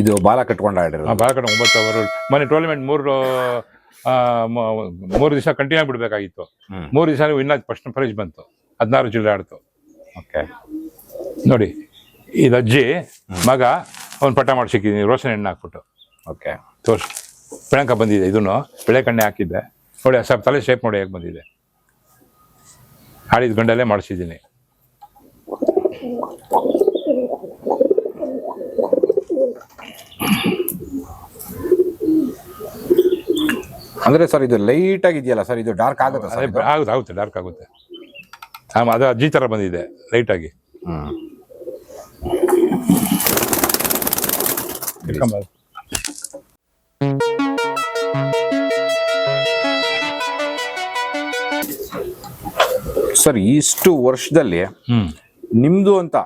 ಇದು ಬಾಲ ಕಟ್ಕೊಂಡು ಆಡಿರೋದು. ಬಾಲ ಕಟ್ಟ ಒಂಬತ್ತು ಅವರು ಮೊನ್ನೆ ಟೂರ್ನಮೆಂಟ್ ಮೂರು ಆ, ಮ- ಮೂರು ದಿವಸ ಕಂಟಿನ್ಯೂ ಬಿಡಬೇಕಾಗಿತ್ತು ಮೂರು ದಿವಸ ವಿನ್ ಆಗಿ ಫಸ್ಟ್ ಪ್ರೈಸ್ ಬಂತು. ಹದಿನಾರು ಜಿಲ್ಲೆ ಆಡ್ತು. ಓಕೆ ನೋಡಿ ಇದು ಅಜ್ಜಿ ಮಗ ಅವ್ನು ಪಟ್ಟ ಮಾಡಿ ಸಿಕ್ಕಿದ್ದೀನಿ ರೋಷನ್ ಎಣ್ಣೆ ಹಾಕ್ಬಿಟ್ಟು. ಓಕೆ ತೋರ್ಸು. ಬೆಳಕ ಬಂದಿದೆ ಇದನ್ನು ಬೆಳೆ ಕಣ್ಣೆ ಹಾಕಿದ್ದೆ. ನೋಡಿ ಸ್ವಲ್ಪ ತಲೆ ಶೇಪ್ ನೋಡಿ ಹೇಗೆ ಬಂದಿದೆ. ಆಡಿದ ಗಂಡಲ್ಲೇ ಮಾಡಿಸಿದ್ದೀನಿ. ಅಂದ್ರೆ ಸರ್ ಇದು ಲೈಟ್ ಆಗಿದೆಯಲ್ಲ ಸರ್? ಇದು ಡಾರ್ಕ್ ಆಗುತ್ತೆ ಸರ್ ಇದು? ಆಗುತ್ತೆ ಆಗುತ್ತೆ ಡಾರ್ಕ್ ಆಗುತ್ತೆ. ಹಾಂ ಅದು ಅಜ್ಜಿ ಥರ ಬಂದಿದೆ ಲೈಟಾಗಿ ಹ್ಮ್ ಸರ್ ಇಷ್ಟು ವರ್ಷದಲ್ಲಿ ಹ್ಞೂ ನಿಮ್ದು ಅಂತ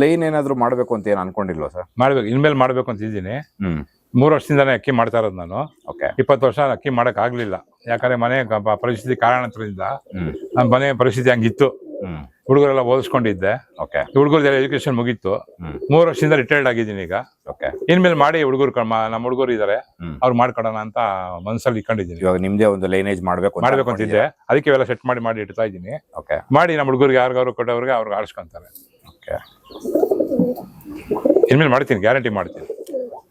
ಲೈನ್ ಏನಾದ್ರು ಮಾಡ್ಬೇಕು ಅಂತ ಏನು ಅನ್ಕೊಂಡಿಲ್ವಾ ಸರ್? ಮಾಡ್ಬೇಕು ಇನ್ಮೇಲೆ ಮಾಡ್ಬೇಕು ಅಂತ ಇದ್ದೀನಿ. ಹ್ಮ್. ಮೂರು ವರ್ಷದಿಂದಾನೇ ಅಕ್ಕಿ ಮಾಡ್ತಾ ಇರೋದು ನಾನು. ಓಕೆ ಇಪ್ಪತ್ತು ವರ್ಷ ಅಕ್ಕಿ ಮಾಡಕ್ ಆಗ್ಲಿಲ್ಲ. ಯಾಕಂದ್ರೆ ಮನೆ ಪ- ಪರಿಸ್ಥಿತಿ ಕಾರಣದಿಂದ ನಮ್ಮ ಮನೆ ಪರಿಸ್ಥಿತಿ ಹಂಗಿತ್ತು. ಹುಡುಗರೆಲ್ಲ ಓದಿಸ್ಕೊಂಡಿದ್ದೆ. ಓಕೆ ಹುಡುಗರದೆಲ್ಲ ಎಜುಕೇಶನ್ ಮುಗಿತ್ತು ಹ್ಮ್. ಮೂರು ವರ್ಷದಿಂದ ರಿಟೈರ್ಡ್ ಆಗಿದ್ದೀನಿ ಈಗ. ಓಕೆ ಇನ್ಮೇಲೆ ಮಾಡಿ ಹುಡುಗರು ನಮ್ಮ ಹುಡುಗರು ಇದಾರೆ. ಹ್ಮ್. ಅವ್ರು ಮಾಡ್ಕೊಡೋಣ ಅಂತ ಮನಸ್ಸಲ್ಲಿ ಇಟ್ಕೊಂಡಿದ್ದೀನಿ. ಇವಾಗ ನಿಮ್ದೇ ಒಂದು ಲೈನೇಜ್ ಮಾಡ್ಬೇಕು ಅಂತ ಮಾಡ್ಬೇಕು ಅಂತಿದ್ದೆ. ಅದಕ್ಕೆ ಇವೆಲ್ಲ ಸೆಟ್ ಮಾಡಿ ಮಾಡಿ ಇಡ್ತಾ ಇದ್ದೀನಿ. ಓಕೆ ಮಾಡಿ ನಮ್ಮ ಹುಡುಗರಿಗೆ ಯಾರಿಗಾರು ಕೊಟ್ಟವ್ರಿಗೆ ಅವ್ರಿಗೆ ಆಡಿಸ್ಕೊಂತಾರೆ. ಓಕೆ ಇನ್ಮೇಲೆ ಮಾಡ್ತೀನಿ ಗ್ಯಾರಂಟಿ ಮಾಡ್ತೀನಿ.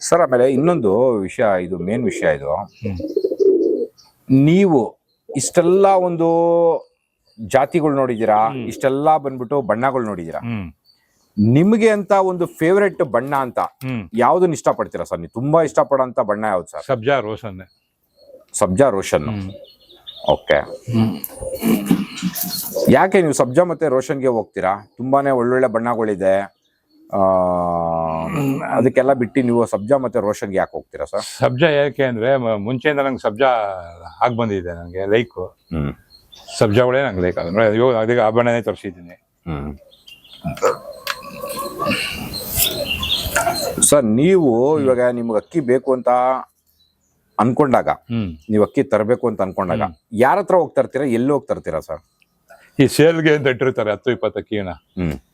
ಸರ್ ಆಮೇಲೆ ಇನ್ನೊಂದು ವಿಷಯ ಇದು ಮೇನ್ ವಿಷಯ ಇದು. ನೀವು ಇಷ್ಟೆಲ್ಲ ಒಂದು ಜಾತಿಗಳು ನೋಡಿದೀರಾ ಇಷ್ಟೆಲ್ಲ ಬಂದ್ಬಿಟ್ಟು ಬಣ್ಣಗಳು ನೋಡಿದೀರಾ ನಿಮಗೆ ಅಂತ ಒಂದು ಫೇವ್ರೆಟ್ ಬಣ್ಣ ಅಂತ ಯಾವ್ದನ್ನ ಇಷ್ಟಪಡ್ತೀರಾ ಸರ್? ನೀವು ತುಂಬಾ ಇಷ್ಟಪಡೋಂತ ಬಣ್ಣ ಯಾವ್ದು ಸರ್? ಸಬ್ಜಾ ರೋಷನ್. ಸಬ್ಜಾ ರೋಷನ್. ಓಕೆ. ಯಾಕೆ ನೀವು ಸಬ್ಜಾ ಮತ್ತೆ ರೋಷನ್ಗೆ ಹೋಗ್ತೀರಾ? ತುಂಬಾನೇ ಒಳ್ಳೊಳ್ಳೆ ಬಣ್ಣಗಳಿದೆ. ಅದಕ್ಕೆಲ್ಲ ಬಿಟ್ಟು ನೀವು ಸಬ್ಜಾ ಮತ್ತೆ ರೋಷನ್ಗೆ ಯಾಕೆ ಹೋಗ್ತೀರಾ ಸರ್? ಸಬ್ಜಾ ಯಾಕೆ ಅಂದ್ರೆ ಮ- ಮುಂಚೆಯಿಂದ ನಂಗೆ ಸಬ್ಜಾ ಆಗಿ ಬಂದಿದೆ ನನಗೆ ಲೈಕು. ಸಬ್ಜಾ ಒಳ್ಳೆ ನಂಗೆ ಲೈಕ್ ಅಂದ್ರೆ ಇವಾಗ ಅದಕ್ಕೆ ಆ ಬಣ್ಣನೇ ತರಿಸಿದ್ದೀನಿ. ಹ್ಮ್. ಸರ್ ನೀವು ಇವಾಗ ನಿಮ್ಗೆ ಅಕ್ಕಿ ಬೇಕು ಅಂತ ಅನ್ಕೊಂಡಾಗ ಹ್ಮ್. ನೀವು ಅಕ್ಕಿ ತರಬೇಕು ಅಂತ ಅನ್ಕೊಂಡಾಗ ಯಾರ ಹತ್ರ ಹೋಗ್ತಾ ಇರ್ತೀರಾ? ಎಲ್ಲಿ ಹೋಗ್ತಾ ಇರ್ತೀರಾ ಸರ್? ಈ ಸೇಲ್ಗೆ ಅಂತ ಇಟ್ಟಿರ್ತಾರೆ ಹತ್ತು ಇಪ್ಪತ್ತು ಅಕ್ಕಿನ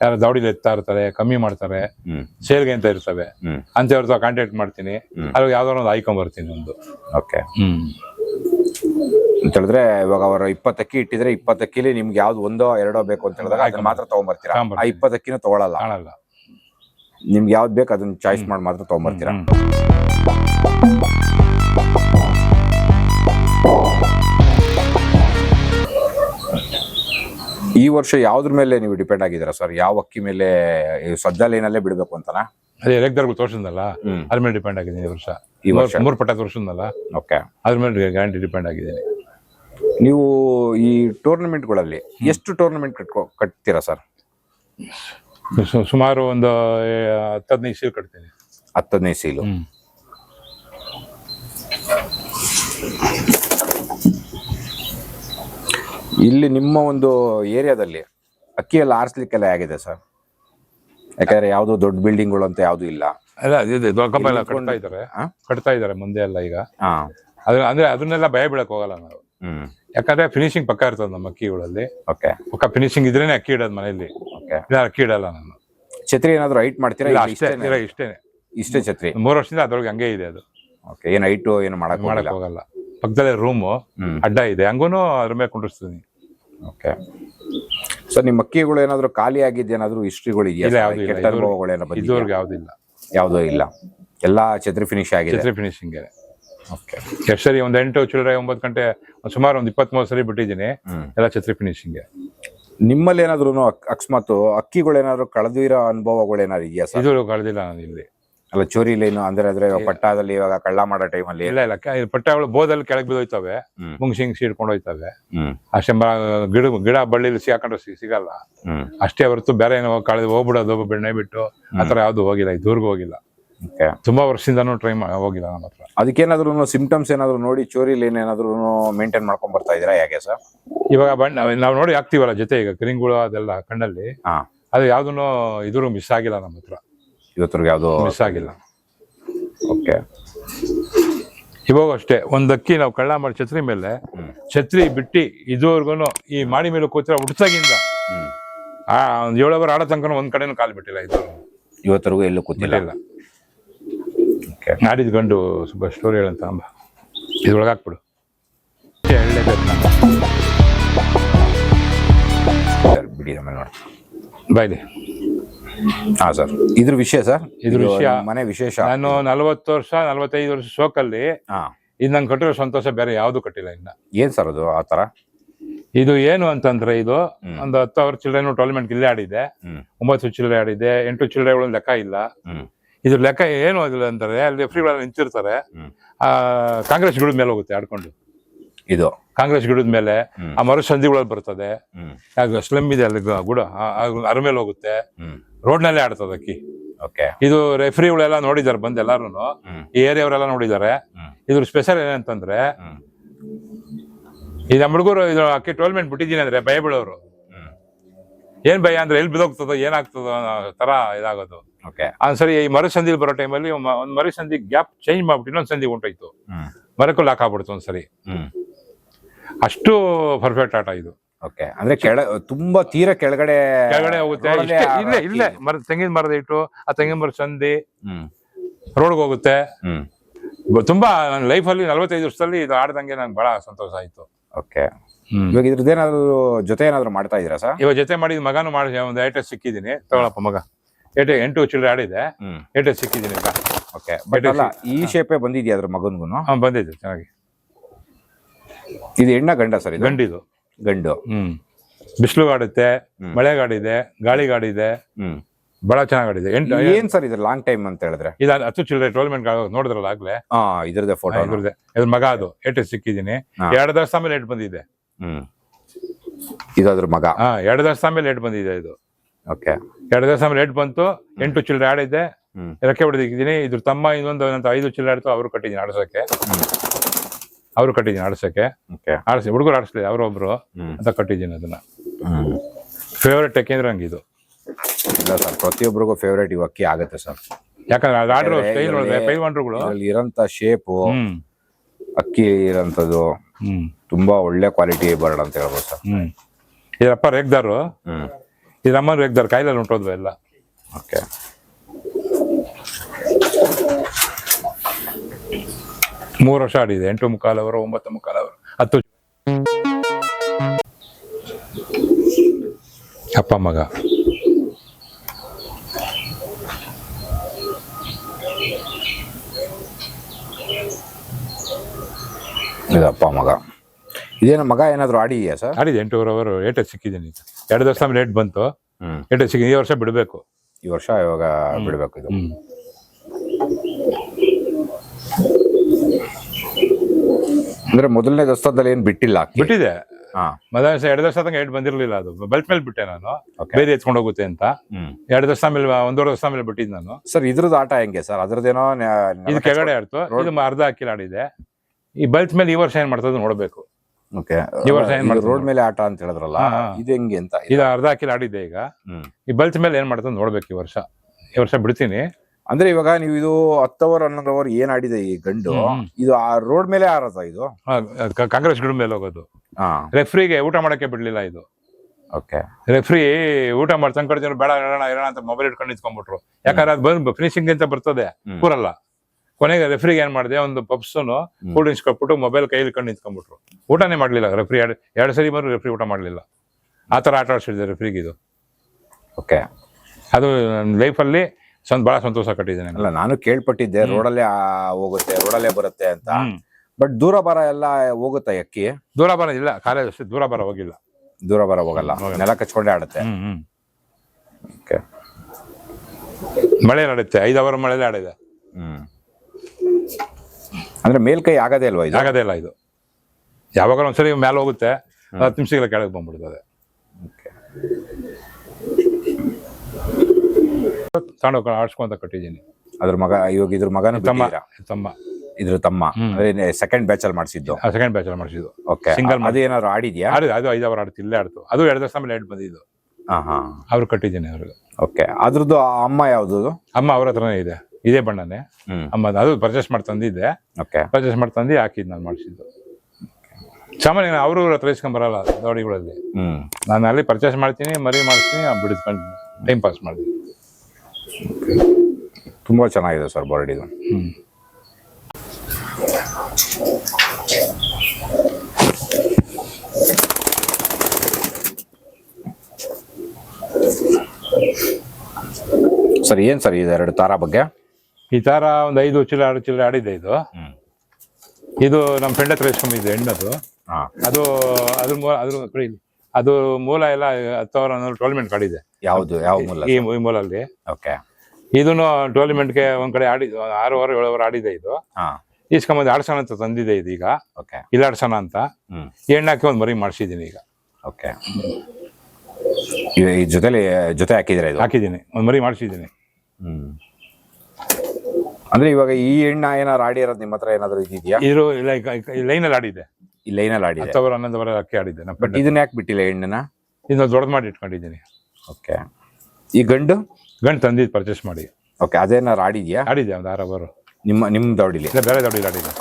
ಯಾರು ದಾವಡಿಲಿ ಎತ್ತಾ ಇರ್ತಾರೆ ಕಮ್ಮಿ ಮಾಡ್ತಾರೆ ಸೇಲ್ಗೆ ಅಂತ ಇರ್ತವೆ. ಅಂತ ಅವ್ರ ಕಾಂಟ್ಯಾಕ್ಟ್ ಮಾಡ್ತೀನಿ. ಅದು ಯಾವ್ದಾರ ಒಂದು ಆಯ್ಕೊಂಡ್ ಬರ್ತೀನಿ ಒಂದು ಓಕೆ. ಅಂತ ಹೇಳಿದ್ರೆ ಇವಾಗ ಅವರು ಇಪ್ಪತ್ತಕ್ಕಿ ಇಟ್ಟಿದ್ರೆ ಇಪ್ಪತ್ತಕ್ಕಿಲಿ ನಿಮ್ಗೆ ಯಾವ್ದು ಒಂದೋ ಎರಡೋ ಬೇಕು ಅಂತ ಹೇಳಿದಾಗ ಅದನ್ನ ಮಾತ್ರ ತಗೊಂಡ್ಬರ್ತೀರಾ ಆ ತಗೊಂಬರ್ತೀನಿ. ಇಪ್ಪತ್ತು ಅಕ್ಕಿನ ತಗೊಳಲ್ಲ. ನಿಮ್ಗೆ ಯಾವ್ದು ಬೇಕು ಅದನ್ನ ಚಾಯ್ಸ್ ಮಾಡಿ ಮಾತ್ರ ತಗೊಂಡ್ಬರ್ತೀರಾ ಈ ವರ್ಷ ಯಾವ್ದ್ರ ಮೇಲೆ ನೀವು ಡಿಪೆಂಡ್ ಆಗಿದ್ದೀರಾ ಸರ್ ಯಾವ ಅಕ್ಕಿ ಮೇಲೆ ಈ ಬಿಡಬೇಕು ಲೈನಲ್ಲೇ ಬಿಡ್ಬೇಕು ಅಂತನಾ? ಅದೇ ಎಲೆಕ್ದರ್ಗಳು ತೋರಿಸಿದಲ್ಲ. ಅದ್ರ ಮೇಲೆ ಡಿಪೆಂಡ್ ಆಗಿದ್ದೀನಿ ಈ ವರ್ಷ. ಈ ವರ್ಷ? ಮೂರ್ ಪಟ್ಟ ತೋರಿಸಿದಲ್ಲ ಓಕೆ. ಅದ್ರ ಮೇಲೆ ಗ್ಯಾರಂಟಿ ಡಿಪೆಂಡ್ ಆಗಿದ್ದೀನಿ. ನೀವು ಈ ಟೂರ್ನಮೆಂಟ್ಗಳಲ್ಲಿ ಎಷ್ಟು ಟೂರ್ನಮೆಂಟ್ ಕಟ್ಕೊ ಕಟ್ತೀರಾ ಸರ್ ಸುಮಾರು ಒಂದು ಹತ್ತದ್ನೈದು ಸೀಲ್ ಕಟ್ತೀನಿ. ಹತ್ತದನೇ ಸೀಲು ಇಲ್ಲಿ ನಿಮ್ಮ ಒಂದು ಏರಿಯಾದಲ್ಲಿ ಅಕ್ಕಿ ಎಲ್ಲ ಆರಿಸ್ಲಿಕ್ಕೆಲ್ಲ ಆಗಿದೆ ಸರ್? ಯಾಕಂದ್ರೆ ಯಾವುದು ದೊಡ್ಡ ಬಿಲ್ಡಿಂಗ್ಗಳು ಅಂತ ಯಾವ್ದು ಇಲ್ಲ. ಅಲ್ಲ ಕಟ್ತಾ ಇದ್ದಾರೆ. ಕಟ್ತಾ ಇದ್ದಾರೆ ಮುಂದೆ ಎಲ್ಲ ಈಗ. ಹಾ. ಅದು ಅಂದ್ರೆ ಅದನ್ನೆಲ್ಲ ಭಯ ಬೀಳಕ್ ಹೋಗಲ್ಲ ನಾವು. ಹ್ಮ್. ಯಾಕಂದ್ರೆ ಫಿನಿಶಿಂಗ್ ಪಕ್ಕ ಇರ್ತದೆ ನಮ್ಮ ಅಕ್ಕಿಗಳಲ್ಲಿ. ಓಕೆ. ಪಕ್ಕ ಫಿನಿಶಿಂಗ್ ಇದ್ರೇನೆ ಅಕ್ಕಿ ಇಡೋದು ಮನೆಯಲ್ಲಿ. ಓಕೆ. ಇಲ್ಲ ಅಕ್ಕಿ ಇಡಲ್ಲ ನಾನು. ಛತ್ರಿ ಏನಾದ್ರು ಹೈಟ್ ಮಾಡ್ತೀರಾ? ಇಲ್ಲ ಅಷ್ಟೇ ಇಷ್ಟೇನೆ? ಇಲ್ಲ ಇಷ್ಟೇನೆ. ಇಷ್ಟೇ ಛತ್ರಿ? ಮೂರು ವರ್ಷದಿಂದ ಅದ್ರೊಳಗೆ ಹಂಗೆ ಇದೆ ಅದು. ಓಕೆ ಏನ್ ಹೈಟು ಏನು ಮಾಡಕ್ ಮಾಡಕ್ ಹೋಗಲ್ಲ? ಪಕ್ಕದಲ್ಲೇ ರೂಮು ಅಡ್ಡ ಇದೆ. ಹಂಗೂನು ಅದ್ರ ಮೇಲೆ ಕುಂಡಿಸ್ತೀನಿ ಓಕೆ ಸರ್ ನಿಮ್ಮ ಅಕ್ಕಿಗಳು ಏನಾದರೂ ಖಾಲಿ ಆಗಿದ್ದು ಏನಾದ್ರು ಹಿಸ್ಟ್ರಿಗಳು ಇದೆಯಾ? ಇಲ್ಲ ಸರ್? ಯಾವ್ದು ಇಲ್ಲ. ಕೆಟ್ಟ ಅನುಭವಗಳೇನೋ ಬಂದಿದ್ಯಾ? ಇದುವರೆಗೆ ಯಾವ್ದಿಲ್ಲ ಯಾವುದೂ ಇಲ್ಲ. ಎಲ್ಲಾ ಛತ್ರಿ ಫಿನಿಶ್ ಆಗಿದೆ. ಛತ್ರಿ ಫಿನಿಶಿಂಗ್ ಓಕೆ ಎಷ್ಟು ಸರಿ ಒಂದ್ ಎಂಟು ಚಿಲ್ಲರೆ ಒಂಬತ್ತು ಗಂಟೆ ಒಂದ್ ಸುಮಾರು ಒಂದ್ ಇಪ್ಪತ್ಮೂರು ಸರಿ ಬಿಟ್ಟಿದ್ದೀನಿ. ಎಲ್ಲ ಛತ್ರಿ ಫಿನಿಶಿಂಗ್ ನಿಮ್ಮಲ್ಲಿ ಏನಾದ್ರು ಅಕಸ್ಮಾತ್ ಅಕ್ಕಿಗಳೇನಾದ್ರು ಕಳೆದಿರೋ ಅನುಭವಗಳೇನಾದ್ರು ಇದೆಯಾ ಸರ್? ಇದು ಕಳೆದಿಲ್ಲ ನಾನು ಇಲ್ಲಿ ಅಲ್ಲ ಚೋರಿ ಲೈನು ಅಂದ್ರೆ ಇವಾಗ ಪಟ್ಟಾದಲ್ಲಿ ಇವಾಗ ಕಳ್ಳ ಮಾಡೋ ಟೈಮಲ್ಲಿ. ಇಲ್ಲ ಇಲ್ಲ ಕ- ಪಟ್ಟೆಗಳು ಬೋದಲ್ಲಿ ಕೆಳಗೆ ಬಿದ್ದೋಯ್ತವೆ. ಹ್ಮ್. ಹಿಂಗ್ಸಿ ಹಿಡ್ಕೊಂಡು ಹೋಯ್ತವೆ. ಹ್ಮ್. ಅಷ್ಟೇ ಮ- ಗಿಡ ಗಿಡ ಬಳ್ಳಿಲಿ ಸಿಗಾಕೊಂಡ್ರೆ ಸಿ- ಸಿಗಲ್ಲ. ಹ್ಮ್. ಅಷ್ಟೇ ಹೊರತು ಬೇರೆ ಏನೋ ಕಳೆದು ಹೋಗ್ಬಿಡೋದು ಬೆಣ್ಣೆ ಬಿಟ್ಟು ಆತರ ಯಾವ್ದು ಹೋಗಿಲ್ಲ ದೂರ್ಗ ಹೋಗಿಲ್ಲ. ಓಕೆ. ತುಂಬಾ ವರ್ಷದಿಂದನೂ ಟ್ರೈ ಹೋಗಿಲ್ಲ ನಮ್ಮ ಹತ್ರ. ಅದಕ್ಕೇನಾದ್ರೂ ಸಿಂಪ್ಟಮ್ಸ್ ಏನಾದ್ರು ನೋಡಿ ಚೋರಿ ಲೈನ್ ಏನಾದ್ರು ಮೇಂಟೈನ್ ಮಾಡ್ಕೊಂಡ್ ಬರ್ತಾ ಇದೀರಾ ಹೇಗೆ ಸರ್? ಇವಾಗ ಬಣ್ಣ ನಾವು ನೋಡಿ ಹಾಕ್ತಿವಲ್ಲ ಜೊತೆ ಈಗ ಕರಿಂಗುಳು ಅದೆಲ್ಲ ಕಣ್ಣಲ್ಲಿ. ಹಾ. ಅದು ಯಾವ್ದು ಇದ್ರು ಮಿಸ್ ಆಗಿಲ್ಲ ನಮ್ಮ ಹತ್ರ. ಇವತ್ತರ್ಗೆ ಯಾವುದು ಮಿಸ್ ಆಗಿಲ್ಲ. ಓಕೆ ಇವಾಗ ಅಷ್ಟೇ ಒಂದು ಅಕ್ಕಿ ನಾವು ಕಳ್ಳ ಮಾಡಿ ಛತ್ರಿ ಮೇಲೆ ಛತ್ರಿ ಬಿಟ್ಟು ಇದುವರೆಗೂ ಈ ಮಾಡಿ ಮೇಲೆ ಕೂತ್ರೆ ಹ್ಮ್. ಆ ಒಂದು ಏಳು ಅವರ್ ಆಡೋ ತನಕ ಒಂದು ಕಡೆನೂ ಕಾಲು ಬಿಟ್ಟಿಲ್ಲ ಇದು. ಇವತ್ತರೆಗೂ ಎಲ್ಲೂ ಕೂತಿಲ್ಲ. ನಾಡಿದ ಗಂಡು ಸ್ವಲ್ಪ ಸ್ಟೋರಿ ಹೇಳಂತ ಅಂಬ. ಇದ್ರೊಳಗೆ ಹಾಕ್ಬಿಡು. ಬಿಡಿ ಆಮೇಲೆ ನೋಡಿ ಬಾಯ್ಲಿ ಹಾ ಸರ್. ಇದ್ರ ವಿಷಯ ಸರ್? ಇದ್ರ ವಿಷಯ. ಮನೆ ವಿಶೇಷ. ನಾನು ನಲವತ್ತು ವರ್ಷ ನಲವತ್ತೈದು ವರ್ಷ ಶೋಕಲ್ಲಿ ಹಾ. ಇದು ನಂಗೆ ಕಟ್ಟಿರೋ ಸಂತೋಷ ಬೇರೆ ಯಾವುದು ಕಟ್ಟಿಲ್ಲ ಇನ್ನ. ಏನ್ ಸರ್ ಅದು ಆ ತರ ಇದು ಏನು ಅಂತಂದ್ರೆ ಇದು ಒಂದು ಹತ್ತು ಅವರ್ ಚಿಲ್ಡ್ರನ್ ಟೂರ್ನಮೆಂಟ್ ಇಲ್ಲೇ ಆಡಿದೆ. ಒಂಬತ್ತು ಚಿಲ್ಡ್ರೆ ಆಡಿದೆ ಎಂಟು ಚಿಲ್ಡ್ರೆಗಳು ಲೆಕ್ಕ ಇಲ್ಲ. ಇದ್ರ ಲೆಕ್ಕ ಏನು ಆಗಿಲ್ಲ ಅಂದ್ರೆ ಅಲ್ಲಿ ರೆಫ್ರಿಗಳೆಲ್ಲ ನಿಂತಿರ್ತಾರೆ. ಆ ಕಾಂಗ್ರೆಸ್ ಗಿಡದ ಮೇಲೆ ಹೋಗುತ್ತೆ ಆಡ್ಕೊಂಡು. ಇದು? ಕಾಂಗ್ರೆಸ್ ಗಿಡದ ಮೇಲೆ ಆ ಮರುಸಂಧಿಗಳಲ್ಲಿ ಬರ್ತದೆ. ಸ್ಲಮ್ ಇದೆ ಅಲ್ಲಿ ಗುಡ ಅದ್ರ ಮೇಲೆ ಹೋಗುತ್ತೆ. ಹ್ಮ್ ರೋಡ್ ನಲ್ಲೇ ಆಡ್ತದೆ ಅಕ್ಕಿ. ಓಕೆ ಇದು ರೆಫ್ರಿಗಳೆಲ್ಲ ನೋಡಿದ್ದಾರೆ ಬಂದು ಎಲ್ಲಾರು ಏರಿಯಾವರೆಲ್ಲ ನೋಡಿದ್ದಾರೆ. ಇದ್ರ ಸ್ಪೆಷಲ್ ಏನಂತಂದ್ರೆ ಇದು ಈ ನಮ್ಮ ಹುಡುಗರು ಇದು ಅಕ್ಕಿ ಟೋಲ್ಮೆಂಟ್ ಬಿಟ್ಟಿದ್ದೀನಿ ಅಂದ್ರೆ ಭಯ ಬೀಳೋರು. ಏನ್ ಭಯ ಅಂದ್ರೆ ಎಲ್ಲಿ ಬಿದೋಗ್ತದೋ ಏನಾಗ್ತದ ತರ ಇದಾಗೋದು. ಓಕೆ ಒಂದ್ಸರಿ ಈ ಮರು ಸಂಧಿ ಬರೋ ಟೈಮಲ್ಲಿ ಒಂದ್ ಮರು ಸಂಧಿ ಗ್ಯಾಪ್ ಚೇಂಜ್ ಮಾಡ್ಬಿಟ್ಟು ಇನ್ನೊಂದ್ ಸಂಧಿ ಹೊಂಟೋಯ್ತು ಮರಕ್ಕೂ ಲಾಕ್ ಆಗ್ಬಿಡ್ತು ಒಂದ್ಸರಿ. ಅಷ್ಟು ಪರ್ಫೆಕ್ಟ್ ಆಟ ಇದು. ಓಕೆ. ಅಂದ್ರೆ ಕೆಳ ತುಂಬಾ ತೀರ ಕೆಳಗಡೆ ಕೆಳಗಡೆ ಹೋಗುತ್ತೆ. ಇಲ್ಲ ಇಲ್ಲ ಆ- ಇಲ್ಲೇ ಇಲ್ಲೇ ಮರ ತೆಂಗಿನ ಮರದ ಇಟ್ಟು ಆ ತೆಂಗಿನ ಮರ ಸಂಧಿ ಹ್ಮ್. ರೋಡ್ಗೆ ಹೋಗುತ್ತೆ. ಹ್ಮ್. ಬ- ತುಂಬಾ ನನ್ನ ಲೈಫಲ್ಲಿ ನಲವತ್ತೈದು ವರ್ಷದಲ್ಲಿ ಇದು ಆಡ್ದಂಗೆ ನಂಗೆ ಬಹಳ ಸಂತೋಷ ಆಯ್ತು. ಓಕೆ. ಇವಾಗ ಇದ್ರದ್ದೇನಾದ್ರು ಜೊತೆ ಏನಾದ್ರು ಮಾಡ್ತಾ ಇದೀರಾ ಸರ್? ಇವಾಗ ಜೊತೆ ಮಾಡಿದ ಮಗನೂ ಮಾಡಿ ಒಂದು ಏಟೆ ಸಿಕ್ಕಿದೀನಿ ತಗೊಳಪ್ಪ ಮಗ. ಏಟೆ ಎಂಟು ಚಿಲ್ಲರೆ ಆಡಿದೆ. ಹ್ಮ್. ಸಿಕ್ಕಿದೀನಿ ಸಿಕ್ಕಿದ್ದೀನಿ ಈಗ. ಓಕೆ. ಬಟ್ ಅಲ್ಲ ಈ ಶೇಪೇ ಬಂದಿದ್ಯಾ ಅದ್ರ ಮಗನ್ಗು ಹಾ ಬಂದಿದೆ ಚೆನ್ನಾಗಿ. ಇದು ಹೆಣ್ಣ ಗಂಡ ಸರ್ ಇದು? ಗಂಡಿದು. ಗಂಡು. ಹ್ಮ್. ಬಿಸಿಲುಗಾಡುತ್ತೆ ಮಳೆ ಮಳೆಗಾಡಿದೆ ಗಾಳಿಗಾಡಿದೆ. ಹ್ಮ್. ಬಹಳ ಚೆನ್ನಾಗಿದೆ ಎಂಟು ಏನ್ ಸರ್ ಇದು ಲಾಂಗ್ ಟೈಮ್ ಅಂತ ಹೇಳಿದ್ರೆ? ಇದು ಹತ್ತು ಚಿಲ್ಲರೆ ಟೋಲ್ಮೆಂಟ್ ನೋಡಿದ್ರಲ್ಲ ಆಗ್ಲೇ? ಹಾ ಇದ್ರದ್ದೇ ಫೋಟೋ ಇದ್ರದ್ದೇ. ಇದ್ರ ಮಗ ಅದು ಏಟೆ ಸಿಕ್ಕಿದೀನಿ. ಎರಡು ದರ್ಶ ಮೇಲೆ ಏಟ್ ಬಂದಿದೆ. ಹ್ಮ್. ಇದು ಅದ್ರ ಮಗ? ಹಾ ಎರಡು ದರ್ಶ ಮೇಲೆ ಏಟ್ ಬಂದಿದೆ ಇದು. ಓಕೆ. ಎರಡು ದರ್ಶ ಮೇಲೆ ಏಟ್ ಬಂತು ಎಂಟು ಚಿಲ್ಲರೆ ಆಡಿದ್ದೆ. ರೆಕ್ಕೆ ಹೊಡೆದಿದ್ದೀನಿ. ಇದ್ರ ತಮ್ಮ ಇನ್ನೊಂದು ಐದು ಚಿಲ್ಲರೆ ಆಡ್ತು ಅವ್ರು ಕಟ್ಟಿದ್ದೀನಿ ಆಡ್ಸಕ್ಕೆ. ಅವ್ರು ಕಟ್ಟಿದ್ದೀನಿ ಆಡ್ಸೋಕ್ಕೆ. ಓಕೆ ಆಡಿಸಿ ಹುಡುಗರು ಆಡಿಸ್ಲಿ ಅವರೊಬ್ರು ಅಂತ ಕಟ್ಟಿದ್ದೀನಿ ಅದನ್ನ. ಫೇವ್ರೇಟ್ ಯಾಕೆಂದ್ರೆ ಹಂಗೆ ಇದು. ಇಲ್ಲ ಸರ್ ಪ್ರತಿಯೊಬ್ಬರಿಗೂ ಫೇವ್ರೇಟ್ ಇವು ಅಕ್ಕಿ ಆಗುತ್ತೆ ಸರ್. ಯಾಕಂದ್ರೆ ಅದು ಸ್ಟೈಲ್ ನೋಡಿದ್ರೆ ಇದ್ರಲ್ಲಿ- ಪೈಲ್ವಾನ್ರುಗಳು ಇದ್ರಲ್ಲಿ ಇರೋಂಥ ಶೇಪು ಅಕ್ಕಿ ಇರೋಂಥದ್ದು ತುಂಬಾ ಒಳ್ಳೆ ಕ್ವಾಲಿಟಿ ಬರ್ಡ್ ಅಂತ ಹೇಳ್ಬೋದು ಸರ್. ಇದಪ್ಪ ರೇಗ್ದಾರು. ಇದಮ್ಮ ರೇಗ್ದಾರ್ ಕಾಯಿಲೆ ಉಂಟೋದ್ವ ಎಲ್ಲ ಓಕೆ ಮೂರು ವರ್ಷ ಆಡಿದೆ ಎಂಟು ಮುಕ್ಕಾಲು ಅವರು ಒಂಬತ್ತು ಮುಕ್ಕಾಲು ಅವರು ಹತ್ತು ಅಪ್ಪ ಮಗ. ಇದು ಅಪ್ಪ ಮಗ. ಇದೇನು ಮಗ ಏನಾದ್ರು ಆಡಿದೆಯಾ ಸರ್? ಆಡಿದೆ ಎಂಟೂವರೆ ಅವರು ಏಟೆ ಸಿಕ್ಕಿದ್ದೀನಿ ಎರಡು ವರ್ಷ ಲೇಟ್ ಬಂತು. ಹ್ಮ್. ಏಟೆ ಸಿಕ್ಕಿ ಈ ವರ್ಷ ಬಿಡಬೇಕು. ಈ ವರ್ಷ ಇವಾಗ ಬಿಡಬೇಕು ಇದು. ಅಂದ್ರೆ ಮೊದಲನೇ ದಸ್ತದಲ್ಲಿ ಏನ್ ಬಿಟ್ಟಿಲ್ಲ ಅಕ್ಕಿ ಬಿಟ್ಟಿದೆ. ಹಾ. ಮೊದಲ ಎರಡು ವರ್ಷ ತನಕ ಏಟ್ ಬಂದಿರಲಿಲ್ಲ ಅದು. ಬೆಲ್ಟ್ ಮೇಲೆ ಬಿಟ್ಟೆ ನಾನು. ಬೇರೆ ಎತ್ಕೊಂಡು ಹೋಗುತ್ತೆ ಅಂತ. ಹ್ಮ್. ಎರಡು ವರ್ಷ ಮೇಲೆ ಒಂದೂವರೆ ವರ್ಷ ಮೇಲೆ ಬಿಟ್ಟಿದ್ದು ನಾನು. ಸರ್ ಇದ್ರದ್ದು ಆಟ ಹೆಂಗೆ ಸರ್? ಅದ್ರದ್ದೇನೋ ಇದು ಕೆಳಗಡೆ ಆಡ್ತು. ಇದು ಅರ್ಧ ಅಕ್ಕಿಲ್ ಆಡಿದೆ. ಈ ಬೆಲ್ಟ್ ಮೇಲೆ ಈ ವರ್ಷ ಏನ್ ಮಾಡ್ತದೆ ನೋಡ್ಬೇಕು. ಓಕೆ. ಈ ವರ್ಷ ಏನ್? ರೋಡ್ ಮೇಲೆ ಆಟ ಅಂತ ಹೇಳಿದ್ರಲ್ಲ ಹಾ, ಹಾ. ಇದು ಹೆಂಗೆ ಅಂತ? ಇದು ಅರ್ಧ ಅಕ್ಕಿಲ್ ಆಡಿದೆ ಈಗ. ಹ್ಮ್. ಈ ಬೆಲ್ಟ್ ಮೇಲೆ ಏನ್ ಮಾಡ್ತದೆ ನೋಡ್ಬೇಕು ಈ ವರ್ಷ. ಈ ವರ್ಷ ಬಿಡ್ತೀನಿ. ಅಂದ್ರೆ ಇವಾಗ ನೀವು ಇದು ಹತ್ತವರ್ ಅವರ್ ಹನ್ನೊಂದು ಅವರ್ ಏನ್ ಆಡಿದೆ ಈ ಗಂಡು ಇದು ಆ ರೋಡ್ ಮೇಲೆ ಆರತ ಇದು? ಕಾಂಗ್ರೆಸ್ ಗಿಡ ಮೇಲೆ ಹೋಗೋದು. ರೆಫ್ರಿಗೆ ಊಟ ಮಾಡಕ್ಕೆ ಬಿಡ್ಲಿಲ್ಲ ಇದು. ಓಕೆ ರೆಫ್ರಿ ಊಟ ಮಾಡಿ ಸಂಕಟ ಜನ ಬೇಡ ಇರೋಣ ಇರೋಣ ಅಂತ ಮೊಬೈಲ್ ಇಟ್ಕೊಂಡು ನಿಂತ್ಕೊಂಡ್ಬಿಟ್ರು. ಯಾಕಂದ್ರೆ ಅದು ಬಂದು ಫಿನಿಶಿಂಗ್ ಅಂತ ಬರ್ತದೆ. ಕೂರಲ್ಲ. ಕೊನೆಗೆ ರೆಫ್ರಿಗೆ ಏನ್ ಮಾಡಿದೆ ಒಂದು ಪಪ್ಸನು ಕೂಲ್ ಡ್ರಿಂಕ್ಸ್ ಕೊಟ್ಬಿಟ್ಟು ಮೊಬೈಲ್ ಕೈ ಇಟ್ಕೊಂಡು ನಿಂತ್ಕೊಂಡ್ಬಿಟ್ರು. ಊಟನೇ ಮಾಡ್ಲಿಲ್ಲ ರೆಫ್ರಿ ಎರಡು ಎರಡು ಸರಿ ಬಂದ್ರು ರೆಫ್ರಿ ಊಟ ಮಾಡ್ಲಿಲ್ಲ. ಆ ತರ ಆಟ ಆಡ್ಸಿದ್ದೆ ರೆಫ್ರಿಗೆ ಇದು. ಓಕೆ ಅದು ನನ್ನ ಲೈಫಲ್ಲಿ ಸಂತ ಬಹಳ ಸಂತೋಷ ಕಟ್ಟಿದ್ದೇನೆ ಅಲ್ಲ ನಾನು ಕೇಳ್ಪಟ್ಟಿದ್ದೆ ರೋಡಲ್ಲೇ ಹೋಗುತ್ತೆ ರೋಡಲ್ಲೇ ಬರುತ್ತೆ ಅಂತ. ಬಟ್ ದೂರ ಬರ ಎಲ್ಲ ಹೋಗುತ್ತೆ ಅಕ್ಕಿ ದೂರ ಬರ ಇಲ್ಲ ಕಾಲೇಜ್ ಅಷ್ಟೇ ದೂರ ಬರ ಹೋಗಿಲ್ಲ. ದೂರ ಬರ ಹೋಗಲ್ಲ ನೆಲ ಕಚ್ಕೊಂಡೇ ಆಡುತ್ತೆ. ಮಳೆ ಆಡುತ್ತೆ ಐದು ಅವರ್ ಮಳೆಲೇ ಆಡಿದೆ. ಹ್ಮ್. ಅಂದ್ರೆ ಮೇಲ್ಕೈ ಆಗದೇ ಅಲ್ವಾ ಇದು? ಆಗೋದೇ ಇಲ್ಲ ಇದು. ಯಾವಾಗ ಒಂದ್ಸರಿ ಮೇಲೆ ಹೋಗುತ್ತೆ ಹತ್ತು ನಿಮಿಷಗಳ ಕೆಳಗೆ ಬಂದ್ಬಿಡ್ತದೆ. ತಗೊಂಡು ಆಡ್ಸ್ಕೊಂತ ಕಟ್ಟಿದ್ದೀನಿ. ಅದ್ರ ಮಗ ಇವಾಗ ಇದ್ರ ಮಗನ ತಮ್ಮ ತಮ್ಮ. ಇದ್ರ ತಮ್ಮ. ಅಂದ್ರೆ ಸೆಕೆಂಡ್ ಬ್ಯಾಚ್ ಅಲ್ಲಿ ಮಾಡಿಸಿದ್ದು. ಸೆಕೆಂಡ್ ಬ್ಯಾಚ್ ಅಲ್ಲಿ ಮಾಡಿಸಿದ್ದು. ಓಕೆ ಸಿಂಗಲ್ ಅದು ಏನಾದ್ರು ಆಡಿದ್ಯಾ? ಆಡಿದ ಅದು ಐದು ಅವರು ಆಡ್ತು ಇಲ್ಲೇ ಆಡ್ತು. ಅದು ಎರಡು ವರ್ಷ ಮೇಲೆ ಎರಡು ಬಂದಿದ್ದು. ಹಾ ಹಾ. ಅವ್ರು ಕಟ್ಟಿದ್ದೀನಿ ಅವ್ರಿಗೆ. ಓಕೆ ಅದ್ರದ್ದು ಅಮ್ಮ ಯಾವ್ದು ಅಮ್ಮ ಅವ್ರ ಹತ್ರನೇ ಇದೆ. ಇದೇ ಬಣ್ಣನೇ. ಅಮ್ಮ ಅದು ಪರ್ಚೇಸ್ ಮಾಡಿ ತಂದಿದ್ದೆ. ಓಕೆ ಪರ್ಚೇಸ್ ಮಾಡಿ ತಂದು ಹಾಕಿದ್ದು ನಾನು ಮಾಡಿಸಿದ್ದು. ಸಾಮಾನ್ಯ ಅವರು ಹತ್ರ ಇಸ್ಕೊಂಬರಲ್ಲ ದೌಡಿಗಳಲ್ಲಿ ನಾನು ಅಲ್ಲಿ ಪರ್ಚೇಸ್ ಮಾಡ್ತೀನಿ ಮರಿ ಮಾಡಿಸ್ತೀನಿ ಬಿಡಿಸ್ಕೊಂಡು ಟೈಮ್ ಪಾಸ್ ಮಾಡ್ತೀನಿ. ತುಂಬ ಚೆನ್ನಾಗಿದೆ ಸರ್ ಬರ್ಡ್ ಇದು. ಸರ್ ಏನು ಸರ್ ಇದು ಎರಡು ತಾರಾ ಬಗ್ಗೆ? ಈ ತಾರ ಒಂದು ಐದು ಚಿಲ್ಲ ಆರು ಚಿಲ್ಲ ಆಡಿದೆ ಇದು. ಇದು ನಮ್ಮ ಫ್ರೆಂಡ್ ಹತ್ರ ಇಸ್ಕೊಂಡಿದ್ದೆ ಹೆಣ್ಣದು. ಅದು ಅದ್ರ ಮೂಲ ಅದ್ರ ಅದು ಮೂಲ ಎಲ್ಲ ಹತ್ತು ಸಾವಿರ ಅನ್ನೋ ಟೋಲ್ಮೆಂಟ್ ಕಾಡಿದೆ ಯಾವ್ದು ಯಾವ ಮೂಲ ಈ ಈ ಮೂಲಲ್ಲಿ. ಓಕೆ ಇದನ್ನು ಟೋರ್ನಮೆಂಟ್ಗೆ ಒಂದ್ ಕಡೆ ಆಡಿದ್ದು ಆರು ಓವರ್ ಏಳು ಓವರ್ ಆಡಿದೆ ಇದು. ಹಾ. ಇಸ್ಕೊಂಬಂದು ಆಡ್ಸೋಣ ಅಂತ ತಂದಿದೆ ಇದೀಗ ಈಗ. ಓಕೆ ಇಲ್ಲ ಆಡ್ಸೋಣ ಅಂತ. ಹ್ಮ್. ಎಣ್ಣಾಕಿ ಒಂದು ಮರಿ ಮಾಡಿಸಿದ್ದೀನಿ ಈಗ. ಓಕೆ ಈ ಜೊತೆಲಿ ಜೊತೆ ಹಾಕಿದ್ರೆ ಇದು? ಹಾಕಿದ್ದೀನಿ ಒಂದು ಮರಿ ಮಾಡಿಸಿದ್ದೀನಿ ಹ್ಮ್. ಅಂದ್ರೆ ಇವಾಗ ಈ ಎಣ್ಣ ಏನಾರು ಆಡಿರೋದು ನಿಮ್ಮ ಹತ್ರ ಏನಾದ್ರು ಇದೆಯಾ ಲೈನ್ ಲೈನಲ್ಲಿ ಆಡಿದೆ. ಈ ಲೈನಲ್ಲಿ ಆಡಿದೆ. ಹತ್ತವರ ಓವರ್ ಹನ್ನೊಂದು ಓವರ್ ಅಕ್ಕಿ ಆಡಿದ್ದೆ ನಮ್ಮ ಬಟ್ ಇದನ್ನ ಯಾಕೆ ಬಿಟ್ಟಿಲ್ಲ ಎಣ್ಣೆನ ಇದನ್ನ ದೊಡ್ಡದು ಮಾಡಿ ಇಟ್ಕೊಂಡಿದ್ದೀನಿ. ಓಕೆ ಈ ಗಂಡು? ಗಂಡು ತಂದಿದ್ದು ಪರ್ಚೇಸ್ ಮಾಡಿ. ಓಕೆ ಅದೇನಾರು ಆಡಿದ್ಯಾ? ಆಡಿದೆ ಒಂದು ಆರ ಬರು ನಿಮ್ಮ ನಿಮ್ಮ ದೌಡಿಲಿ? ಇಲ್ಲ ಬೇರೆ ದೌಡಿಲಿ ಆಡಿದ್ಯಾ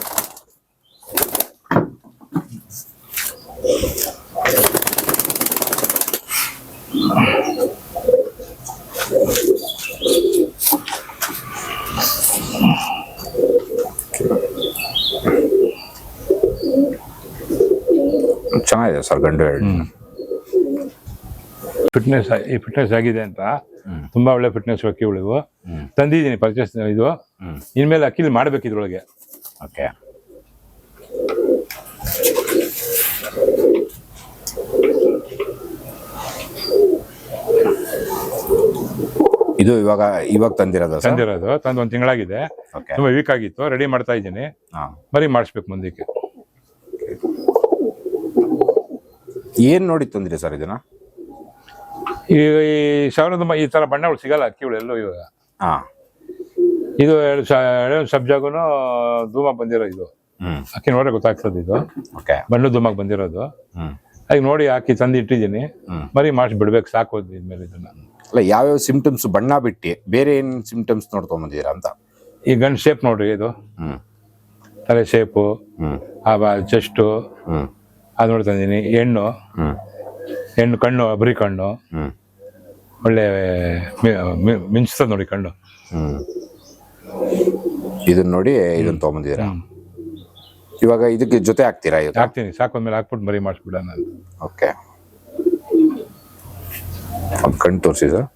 ಚೆನ್ನಾಗಿದೆ ಸರ್ ಗಂಡು ಎರಡು. ಫಿಟ್ನೆಸ್ ಈ ಫಿಟ್ನೆಸ್ ಆಗಿದೆ ಅಂತ. ತುಂಬಾ ಒಳ್ಳೆ ಫಿಟ್ನೆಸ್ ಅಕ್ಕಿಗಳು ಉಳಿವು ಹ್ಮ್. ತಂದಿದ್ದೀನಿ ಪರ್ಚೇಸ್ ಇದು. ಇನ್ಮೇಲೆ ಅಕ್ಕಿಲಿ ಮಾಡ್ಬೇಕು ಇದ್ರೊಳಗೆ. ಓಕೆ. ಇದು ಇವಾಗ ಇವಾಗ ತಂದಿರೋದು ತಂದಿರೋದು. ತಂದು ಒಂದು ತಿಂಗಳಾಗಿದೆ. ತುಂಬಾ ವೀಕ್ ಆಗಿತ್ತು. ರೆಡಿ ಮಾಡ್ತಾ ಇದ್ದೀನಿ. ಬರಿ ಮಾಡಿಸ್ಬೇಕು ಮುಂದಕ್ಕೆ. ಏನ್ ನೋಡಿ ತಂದಿರಿ ಸರ್ ಇದನ್ನ? ಈ ಈ ಸಾವಿರದ ಈ ತರ ಬಣ್ಣಗಳು ಸಿಗಲ್ಲ ಅಕ್ಕಿಗಳು ಎಲ್ಲೋ ಇವಾಗ. ಹಾ. ಇದು ಎರಡು ಎರಡೊಂದು ಎರಡು ಸಬ್ಜಾಗುನು ಧೂಮ ಬಂದಿರೋ ಇದು. ಅಕ್ಕಿ ನೋಡ್ರೆ ಗೊತ್ತಾಗ್ತದೆ ಇದು. ಓಕೆ. ಬಣ್ಣ ಧೂಮಾಗ್ ಬಂದಿರೋದು. ಅದಕ್ಕೆ ನೋಡಿ ಹಾಕಿ ತಂದು ಇಟ್ಟಿದ್ದೀನಿ. ಮರಿ ಮಾಡಿಸಿ ಬಿಡ್ಬೇಕು ಸಾಕು ಇದ್ಮೇಲೆ ಇದನ್ನ. ಅಲ್ಲ ಯಾವ್ಯಾವ ಸಿಂಪ್ಟಮ್ಸ್ ಬಣ್ಣ ಬಿಟ್ಟು ಬೇರೆ ಏನು ಸಿಂಪ್ಟಮ್ಸ್ ನೋಡ್ಕೊಂಡ್ ಅಂತ? ಈ ಗಂಡು ಶೇಪ್ ನೋಡ್ರಿ ಇದು. ಹ್ಮ್. ತಲೆ ಶೇಪು ಚೆಸ್ಟು ಅದು ನೋಡ್ತಾ ಇದ್ದೀನಿ. ಹೆಣ್ಣು. ಹ್ಮ್. ಹೆಣ್ಣು ಕಣ್ಣು ಅಬ್ರಿ ಕಣ್ಣು. ಒಳ್ಳೆ ಮಿಂಚ್ತದೆ ನೋಡಿ ಕಣ್ಣು. ಇದನ್ನ ನೋಡಿ ಇದನ್ನ ತಗೊಂಬಂದಿದ್ದೀರಾ. ಇವಾಗ ಇದಕ್ಕೆ ಜೊತೆ ಹಾಕ್ತೀರಾ ಇದು ಹಾಕ್ತೀನಿ ಸಾಕೊಂದ್ಮೇಲೆ ಹಾಕ್ಬಿಟ್ಟು ಮರಿ ಮಾಡಿಸ್ಬಿಡೋಣ. ಓಕೆ. ಕಣ್ಣು ತೋರಿಸಿ ಸರ್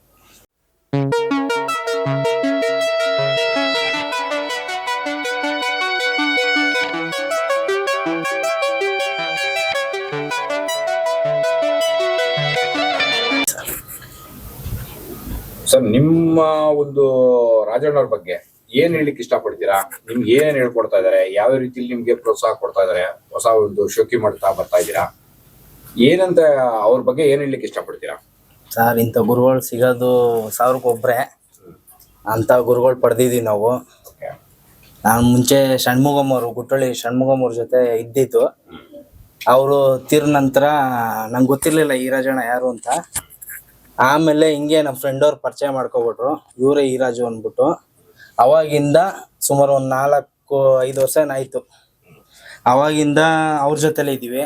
ನಿಮ್ಮ ಒಂದು ರಾಜಣ್ಣವ್ರ ಬಗ್ಗೆ ಏನ್ ಹೇಳಲಿಕ್ಕೆ ಇಷ್ಟಪಡ್ತೀರಾ? ನಿಮ್ಗೆ ಏನ್ ಹೇಳ್ಕೊಡ್ತಾ ಇದಾರೆ? ಯಾವ ರೀತಿಲಿ ನಿಮ್ಗೆ ಪ್ರೋತ್ಸಾಹ ಕೊಡ್ತಾ ಇದಾರೆ? ಹೊಸ ಒಂದು ಶೋಕಿ ಮಾಡ್ತಾ ಬರ್ತಾ ಇದ್ದೀರಾ? ಏನಂತ ಅವ್ರ ಬಗ್ಗೆ ಏನ್ ಹೇಳಲಿಕ್ಕೆ ಇಷ್ಟಪಡ್ತೀರಾ? ಸರ್ ಇಂಥ ಗುರುಗಳು ಸಿಗೋದು ಸಾವಿರಕ್ಕೊಬ್ರೆ. ಅಂತ ಗುರುಗಳು ಪಡೆದಿದ್ದೀವಿ ನಾವು. ನಾನು ಮುಂಚೆ ಷಣ್ಮುಗಮ್ಮವ್ರು ಗುಟ್ಟಳ್ಳಿ ಷಣ್ಮುಗಮ್ಮವ್ರ ಜೊತೆ ಇದ್ದಿದ್ದು. ಅವರು ತೀರ್ ನಂತರ ನಂಗೆ ಗೊತ್ತಿರಲಿಲ್ಲ ಈ ರಾಜಣ್ಣ ಯಾರು ಅಂತ. ಆಮೇಲೆ ಹಿಂಗೆ ನಮ್ಮ ಫ್ರೆಂಡ್ ಅವ್ರು ಪರಿಚಯ ಮಾಡ್ಕೊಬಿಟ್ರು. ಇವರೇ ಈರಾಜು ಅಂದ್ಬಿಟ್ಟು. ಅವಾಗಿಂದ ಸುಮಾರು ಒಂದು ನಾಲ್ಕು, ಐದು ವರ್ಷ ಏನಾಯ್ತು ಅವಾಗಿಂದ ಅವ್ರ ಜೊತೆಲೇ ಇದ್ದೀವಿ.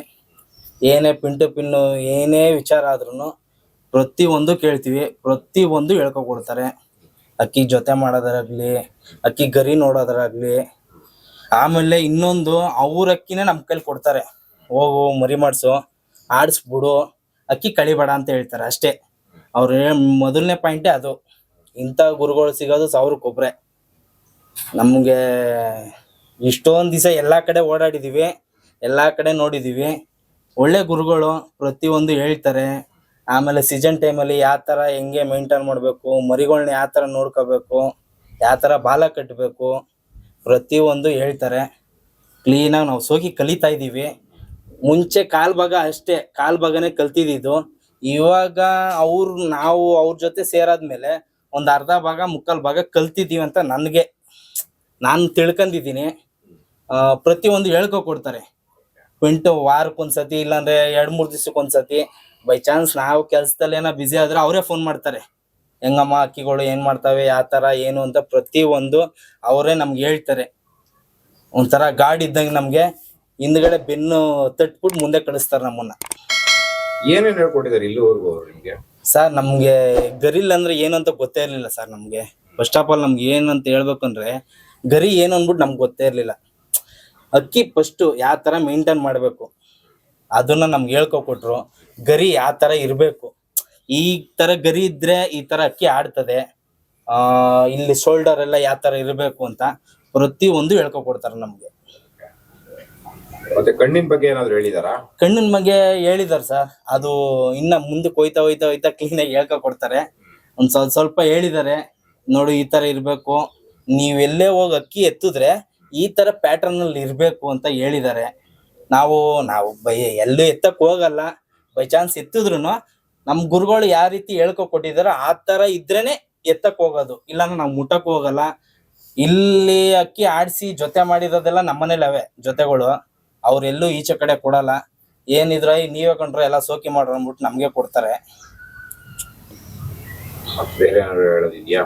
ಏನೇ ಪಿಂಟು ಪಿನ್ನು, ಏನೇ ವಿಚಾರ ಆದ್ರೂ ಪ್ರತಿಯೊಂದು ಕೇಳ್ತೀವಿ. ಪ್ರತಿಯೊಂದು ಹೇಳ್ಕೊಕೊಡ್ತಾರೆ. ಅಕ್ಕಿ ಜೊತೆ ಮಾಡೋದರಾಗ್ಲಿ, ಅಕ್ಕಿ ಗರಿ ನೋಡೋದರಾಗ್ಲಿ. ಆಮೇಲೆ ಇನ್ನೊಂದು ಅವ್ರ ಅಕ್ಕಿನೇ ನಮ್ಮ ಕೈಲಿ ಕೊಡ್ತಾರೆ. ಹೋಗು, ಮರಿ ಮಾಡಿಸು, ಆಡಿಸ್ಬಿಡು, ಅಕ್ಕಿ ಕಳಿಬೇಡ ಅಂತ ಹೇಳ್ತಾರೆ ಅಷ್ಟೇ. ಅವ್ರ ಮೊದಲನೇ ಪಾಯಿಂಟೇ ಅದು. ಇಂಥ ಗುರುಗಳು ಸಿಗೋದು ಸಾವಿರಕ್ಕೊಬ್ರೆ ನಮಗೆ ಇಷ್ಟೊಂದು ದಿವಸ ಎಲ್ಲ ಕಡೆ ಓಡಾಡಿದ್ದೀವಿ ಎಲ್ಲ ಕಡೆ ನೋಡಿದ್ದೀವಿ ಒಳ್ಳೆ ಗುರುಗಳು ಪ್ರತಿಯೊಂದು ಹೇಳ್ತಾರೆ. ಆಮೇಲೆ ಸೀಸನ್ ಟೈಮಲ್ಲಿ ಯಾವ ಥರ ಹೆಂಗೆ ಮೇಂಟೈನ್ ಮಾಡಬೇಕು ಮರಿಗಳನ್ನ ಯಾವ ಥರ ನೋಡ್ಕೋಬೇಕು, ಯಾವ ಥರ ಬಾಲ ಕಟ್ಟಬೇಕು ಪ್ರತಿಯೊಂದು ಹೇಳ್ತಾರೆ. ಕ್ಲೀನಾಗಿ ನಾವು ಸೋಗಿ ಕಲಿತಾ ಇದ್ದೀವಿ ಮುಂಚೆ ಕಾಲು ಭಾಗ ಅಷ್ಟೇ, ಕಾಲು ಭಾಗನೇ ಕಲ್ತಿದ್ದು ಇವಾಗ ಅವ್ರು ನಾವು ಅವ್ರ ಜೊತೆ ಸೇರಾದ್ಮೇಲೆ ಒಂದು ಅರ್ಧ ಭಾಗ, ಮುಕ್ಕಾಲು ಭಾಗ ಕಲ್ತಿದ್ದೀವಿ ಅಂತ ನನಗೆ. ನಾನು ತಿಳ್ಕೊಂಡಿದ್ದೀನಿ ಪ್ರತಿಯೊಂದು ಹೇಳ್ಕೊ ಕೊಡ್ತಾರೆ. ಪಿಂಟು ವಾರಕ್ಕೊಂದ್ಸತಿ ಇಲ್ಲಾಂದ್ರೆ ಎರಡ್ ಮೂರ್ ದಿವ್ಸಕ್ಕೊಂದ್ಸತಿ ಬೈ ಚಾನ್ಸ್ ನಾವು ಕೆಲ್ಸದಲ್ಲಿ ಏನೋ ಬಿಸಿ ಆದ್ರೆ ಅವರೇ ಫೋನ್ ಮಾಡ್ತಾರೆ. ಹೆಂಗಮ್ಮ ಅಕ್ಕಿಗಳು ಏನು ಮಾಡ್ತಾವೆ ಯಾವ ಥರ ಏನು ಅಂತ ಪ್ರತಿ ಒಂದು ಅವರೇ ನಮ್ಗೆ ಹೇಳ್ತಾರೆ. ಒಂಥರ ಗಾಡಿ ಇದ್ದಂಗೆ ನಮಗೆ ಹಿಂದ್ಗಡೆ ಬೆನ್ನು ತಟ್ಬಿಟ್ಟು ಮುಂದೆ ಕಳಿಸ್ತಾರೆ ನಮ್ಮನ್ನ. ಏನೇನ್ ಹೇಳ್ಕೊಟ್ಟಿದ್ದಾರೆ ಇಲ್ಲಿವರೆಗೂ ಅವ್ರು ನಿಮಗೆ? ಸರ್, ನಮಗೆ ಗರಿಲ್ ಅಂದ್ರೆ ಏನು ಅಂತ ಗೊತ್ತೇ ಇರಲಿಲ್ಲ ಸರ್ ನಮಗೆ. ಫಸ್ಟ್ ಆಫ್ ಆಲ್ ನಮ್ಗೆ ಏನು ಅಂತ ಹೇಳ್ಬೇಕಂದ್ರೆ, ಗರಿ ಏನು ಅಂದ್ಬಿಟ್ಟು ನಮ್ಗೆ ಗೊತ್ತೇ ಇರಲಿಲ್ಲ. ಅಕ್ಕಿ ಫಸ್ಟು ಯಾವ ಥರ ಮೇಂಟೈನ್ ಮಾಡಬೇಕು? ಅದನ್ನ ನಮ್ಗೆ ಹೇಳ್ಕೊಟ್ರು. ಗರಿ ಯಾವ ಥರ ಇರಬೇಕು? ಈ ಥರ ಗರಿ ಇದ್ರೆ ಈ ಥರ ಅಕ್ಕಿ ಆಡ್ತದೆ. ಇಲ್ಲಿ ಶೋಲ್ಡರ್ ಎಲ್ಲ ಯಾವ ಥರ ಇರಬೇಕು ಅಂತ ಪ್ರತಿಯೊಂದು ಹೇಳ್ಕೊಕೊಡ್ತಾರೆ ನಮ್ಗೆ. ಮತ್ತೆ ಕಣ್ಣಿನ ಬಗ್ಗೆ ಏನಾದ್ರು ಹೇಳಿದಾರ? ಕಣ್ಣಿನ ಬಗ್ಗೆ ಹೇಳಿದಾರ ಸರ್. ಅದು ಇನ್ನ ಮುಂದೆ ಹೋಯ್ತಾ ಹೋಯ್ತಾ ಹೋಯ್ತಾ ಕ್ಲೀನ್ ಆಗಿ ಹೇಳ್ಕೊ ಕೊಡ್ತಾರೆ. ಒಂದ್ ಸ್ವಲ್ಪ ಸ್ವಲ್ಪ ಹೇಳಿದಾರೆ. ನೋಡು, ಈ ತರ ಇರ್ಬೇಕು. ನೀವ್ ಎಲ್ಲೇ ಹೋಗಿ ಅಕ್ಕಿ ಎತ್ತಿದ್ರೆ ಈ ತರ ಪ್ಯಾಟರ್ನ್ ಅಲ್ಲಿ ಇರ್ಬೇಕು ಅಂತ ಹೇಳಿದಾರೆ. ನಾವು ನಾವು ಬೈ ಎಲ್ಲೂ ಎತ್ತಕ್ ಹೋಗಲ್ಲ. ಬೈ ಚಾನ್ಸ್ ಎತ್ತಿದ್ರು ನಮ್ ಗುರುಗಳು ಯಾವ ರೀತಿ ಹೇಳ್ಕೊ ಕೊಟ್ಟಿದಾರ ಆ ತರ ಇದ್ರೇನೆ ಎತ್ತಕ್ ಹೋಗೋದು. ಇಲ್ಲಾಂದ್ರೆ ನಾವು ಮುಟ್ಟಕ್ ಹೋಗಲ್ಲ. ಇಲ್ಲಿ ಅಕ್ಕಿ ಆಡಿಸಿ ಜೊತೆ ಮಾಡಿರೋದೆಲ್ಲ ನಮ್ಮನೇಲಿ ಅವೇ, ಜೊತೆಗಳು. ಅವ್ರೆಲ್ಲೂ ಈಚೆ ಕಡೆ ಕೊಡಲ್ಲ. ಏನಿದ್ರ ನೀವೇ ಕಂಡ್ರೆ ಎಲ್ಲ ಸೋಕಿ ಮಾಡ್ರ ಅಂದ್ಬಿಟ್ಟು ನಮ್ಗೆ ಕೊಡ್ತಾರೆ. ಮತ್ತೆ ಬೇರೆ ಏನಾದ್ರು ಹೇಳೋದಿದ್ಯಾ?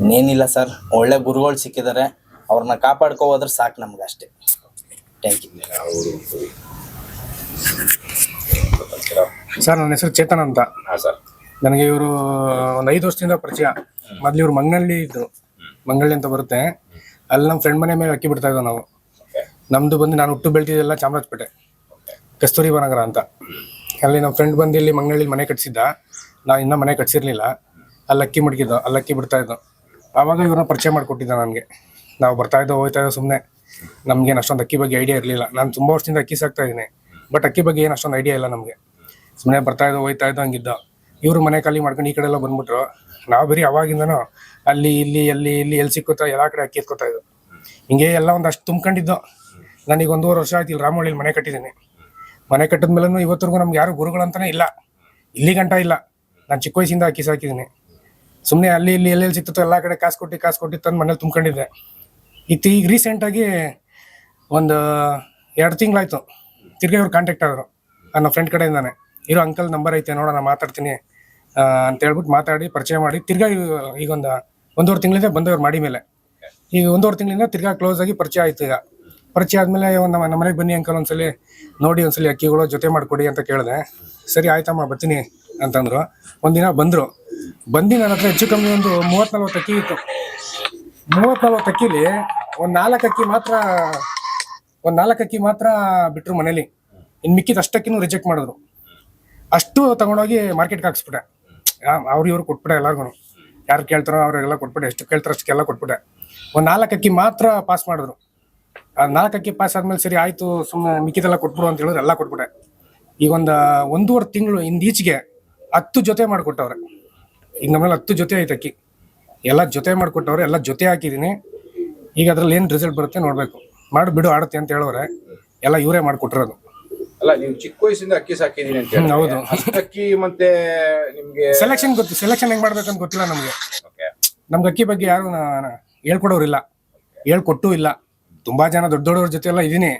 ಇನ್ನೇನಿಲ್ಲ ಸರ್ ಒಳ್ಳೆ ಗುರುಗಳು ಸಿಕ್ಕಿದ್ದಾರೆ ಅವ್ರನ್ನ ಕಾಪಾಡ್ಕೊ ಹೋದ್ರೆ ಸಾಕು ನಮ್ಗೆ ಅಷ್ಟೇ ಥ್ಯಾಂಕ್ ಯು ಅವರು ಸರ್ ನನ್ನ ಹೆಸರು ಚೇತನ್ ಅಂತ. ಹಾ ಸರ್. ನನಗೆ ಇವರು ಒಂದು ಐದು ವರ್ಷದಿಂದ ಪರಿಚಯ. ಮೊದ್ಲು ಇವ್ರು ಮಂಗಳಲ್ಲಿ ಇದ್ರು. ಮಂಗಳಿ ಅಂತ ಬರುತ್ತೆ. ಅಲ್ಲಿ ನಮ್ಮ ಫ್ರೆಂಡ್ ಮನೆ ಮೇಲೆ ಅಕ್ಕಿ ಬಿಡ್ತಾ ಇದ್ದೋ ನಾವು. ನಮ್ದು ಬಂದು ನಾನು ಹುಟ್ಟು ಬೆಳ್ತಿದ್ದೆಲ್ಲ ಚಾಮರಾಜಪೇಟೆ, ಕಸ್ತೂರಿ ಬನಗರ ಅಂತ. ಅಲ್ಲಿ ನಮ್ಮ ಫ್ರೆಂಡ್ ಬಂದು ಇಲ್ಲಿ ಮಂಗನಳ್ಳಿ ಮನೆ ಕಟ್ಸಿದ್ದ. ನಾನು ಇನ್ನೂ ಮನೆ ಕಟ್ಸಿರ್ಲಿಲ್ಲ. ಅಲ್ಲಿ ಅಕ್ಕಿ ಮಡಗಿದ್ದು ಅಲ್ಲಿ ಅಕ್ಕಿ ಬಿಡ್ತಾ ಇದ್ದೋ. ಆವಾಗ ಇವ್ರನ್ನ ಪರಿಚಯ ಮಾಡಿಕೊಟ್ಟಿದ್ದ ನನಗೆ. ನಾವು ಬರ್ತಾ ಇದ್ದೋ ಹೋಗ್ತಾ ಇದ್ದೋ ಸುಮ್ಮನೆ ನಮ್ಗೇನು ಅಷ್ಟೊಂದು ಅಕ್ಕಿ ಬಗ್ಗೆ ಐಡಿಯಾ ಇರಲಿಲ್ಲ. ನಾನು ತುಂಬ ವರ್ಷದಿಂದ ಅಕ್ಕಿ ಸಾಕ್ತಾ ಇದ್ದೀನಿ. ಬಟ್ ಅಕ್ಕಿ ಬಗ್ಗೆ ಏನು ಅಷ್ಟೊಂದು ಐಡಿಯಾ ಇಲ್ಲ ನಮಗೆ. ಸುಮ್ಮನೆ ಬರ್ತಾ ಇದ್ದೋ ಹೋಯ್ತಾ ಇದ್ದೋ ಹಂಗಿದ್ದ. ಇವರು ಮನೆ ಖಾಲಿ ಮಾಡ್ಕೊಂಡು ಈ ಕಡೆ ಎಲ್ಲ ಬಂದ್ಬಿಟ್ರು. ನಾವು ಬರೀ ಅವಾಗಿಂದನೂ ಅಲ್ಲಿ, ಇಲ್ಲಿ ಅಲ್ಲಿ, ಇಲ್ಲಿ ಎಲ್ಲಿ ಸಿಕ್ಕುತ್ತೋ ಎಲ್ಲ ಕಡೆ ಅಕ್ಕಿ ಎತ್ಕೋತಾ ಇದ್ದೋ. ಹಿಂಗೆ ಎಲ್ಲ ಒಂದಷ್ಟು ತುಂಬ್ಕೊಂಡಿದ್ದು. ನನಗೆ ಒಂದೂವರೆ ವರ್ಷ ಆಯ್ತು ಇಲ್ಲಿ ರಾಮಹಳ್ಳಿಲಿ ಮನೆ ಕಟ್ಟಿದ್ದೀನಿ. ಮನೆ ಕಟ್ಟಿದ ಮೇಲೂ ಇವತ್ತರೆಗೂ ನಮ್ಗೆ ಯಾರು ಗುರುಗಳಂತಾನೆ ಇಲ್ಲ. ಇಲ್ಲಿ ಗಂಟ ಇಲ್ಲ. ನಾನು ಚಿಕ್ಕ ವಯಸ್ಸಿಂದ ಅಕ್ಕಿ ಸಾಕಿದ್ದೀನಿ. ಸುಮ್ಮನೆ ಅಲ್ಲಿ ಇಲ್ಲಿ ಎಲ್ಲೆಲ್ಲಿ ಸಿಕ್ತೋ ಎಲ್ಲ ಕಡೆ ಕಾಸು ಕೊಟ್ಟು ಕಾಸು ಕೊಟ್ಟು ತಂದು ಮನೇಲಿ ತುಂಬ್ಕೊಂಡಿದ್ದೆ. ಇತ್ತು ಈಗ ರೀಸೆಂಟಾಗಿ ಒಂದು ಎರಡು ತಿಂಗಳಾಯ್ತು. ತಿರ್ಗಿ ಅವ್ರು ಕಾಂಟ್ಯಾಕ್ಟ್ ಆದರು. ನನ್ನ ಫ್ರೆಂಡ್ ಕಡೆಯಿಂದಾನೆ. ಇರೋ ಅಂಕಲ್ ನಂಬರ್ ಐತೆ, ನೋಡೋಣ, ಮಾತಾಡ್ತೀನಿ ಅಂತ ಹೇಳ್ಬಿಟ್ಟು ಮಾತಾಡಿ, ಪರಿಚಯ ಮಾಡಿ. ತಿರ್ಗಾ ಈಗ ಒಂದು ಒಂದೂವರೆ ತಿಂಗಳಿಂದ ಬಂದವ್ರು ಮಾಡಿ ಮೇಲೆ. ಈಗ ಒಂದೂವರೆ ತಿಂಗಳಿಂದ ತಿರ್ಗಾ ಕ್ಲೋಸ್ ಆಗಿ ಪರಿಚಯ ಆಯ್ತು ಈಗ. ಪರಿಚಯ ಆದಮೇಲೆ ಒಂದು ನಮ್ಮ ಮನೆಗೆ ಬನ್ನಿ ಅಂಕಲ್ ಒಂದ್ಸಲಿ ನೋಡಿ, ಒಂದ್ಸಲಿ ಅಕ್ಕಿಗಳು ಜೊತೆ ಮಾಡಿಕೊಡಿ ಅಂತ ಕೇಳಿದೆ. ಸರಿ, ಆಯ್ತಮ್ಮ, ಬರ್ತೀನಿ ಅಂತಂದ್ರು. ಒಂದಿನ ಬಂದ್ರು. ಬಂದು ನನ್ನ ಹತ್ರ ಹೆಚ್ಚು ಕಮ್ಮಿ ಒಂದು ಮೂವತ್ ನಲ್ವತ್ತು ಅಕ್ಕಿ ಇತ್ತು. ಮೂವತ್ ನಲ್ವತ್ತು ಅಕ್ಕಿಲಿ ಒಂದ್ ನಾಲ್ಕು ಅಕ್ಕಿ ಮಾತ್ರ, ಒಂದ್ ನಾಲ್ಕು ಅಕ್ಕಿ ಮಾತ್ರ ಬಿಟ್ರು ಮನೇಲಿ. ಇನ್ನು ಮಿಕ್ಕಿದ ಅಷ್ಟಕ್ಕಿನೂ ರಿಜೆಕ್ಟ್ ಮಾಡಿದ್ರು. ಅಷ್ಟು ತಗೊಂಡೋಗಿ ಮಾರ್ಕೆಟ್ಗೆ ಹಾಕ್ಸ್ಬಿಟ್ಟೆ. ಅವ್ರು ಇವ್ರು ಕೊಟ್ಬಿಟ್ಟೆ ಎಲ್ಲಾರ್ಗು ಯಾರು ಕೇಳ್ತಾರೋ ಅವ್ರಿಗೆಲ್ಲ ಕೊಟ್ಬಿಟ್ಟೆ, ಎಷ್ಟು ಕೇಳ್ತಾರೋ ಅಷ್ಟಕ್ಕೆಲ್ಲ ಕೊಟ್ಬಿಟ್ಟೆ. ಒಂದ್ ನಾಲ್ಕು ಅಕ್ಕಿ ಮಾತ್ರ ಪಾಸ್ ಮಾಡಿದ್ರು. ಆ ನಾಲ್ಕು ಅಕ್ಕಿ ಪಾಸ್ ಆದ್ಮೇಲೆ ಸರಿ ಆಯ್ತು ಸುಮ್ಮನೆ ಮಿಕ್ಕಿದೆಲ್ಲ ಕೊಟ್ಬಿಡು ಅಂತ ಹೇಳಿದ್ರೆ ಎಲ್ಲ ಕೊಟ್ಬಿಟ್ಟೆ. ಈಗ ಒಂದು ಒಂದೂವರೆ ತಿಂಗಳು ಇಂದೀಚೆಗೆ ಹತ್ತು ಜೊತೆ ಮಾಡಿಕೊಟ್ಟವ್ರೆ. ಈಗ ನಮ್ಮಲ್ಲಿ ಹತ್ತು ಜೊತೆ ಐತೆ ಅಕ್ಕಿ. ಎಲ್ಲ ಜೊತೆ ಮಾಡಿಕೊಟ್ಟವ್ರೆ ಎಲ್ಲ ಜೊತೆ ಹಾಕಿದ್ದೀನಿ ಈಗ ಅದ್ರಲ್ಲಿ ಏನು ರಿಸಲ್ಟ್ ಬರುತ್ತೆ ನೋಡಬೇಕು. ಮಾಡಿ ಬಿಡು ಆಡುತ್ತೆ ಅಂತ ಹೇಳೋರೆ ಎಲ್ಲ ಇವರೇ ಮಾಡಿಕೊಟ್ಟಿರೋದು. ಅಲ್ಲ ನೀವು ಚಿಕ್ಕ ವಯಸ್ಸಿಂದ ಅಕ್ಕಿ ಸಾಕಿದೀನಿ ಅಂತ ಹೌದು. ಅಷ್ಟ್ ಅಕ್ಕಿ ಮತ್ತೆ ನಿಮಗೆ ಸೆಲೆಕ್ಷನ್ ಗೊತ್ತು ಸೆಲೆಕ್ಷನ್ ಹೆಂಗ್ ಮಾಡ್ಬೇಕಂತ ಗೊತ್ತಿಲ್ಲ ನಮಗೆ. ಓಕೆ ನಮ್ಗೆ ಅಕ್ಕಿ ಬಗ್ಗೆ ಯಾರು ಹೇಳ್ಕೊಡೋರಿಲ್ಲ. ಹೇಳ್ಕೊಟ್ಟು ಇಲ್ಲ. ತುಂಬಾ ಜನ ದೊಡ್ಡ ದೊಡ್ಡವ್ರ ಜೊತೆ ಎಲ್ಲ ಇದೀನಿ.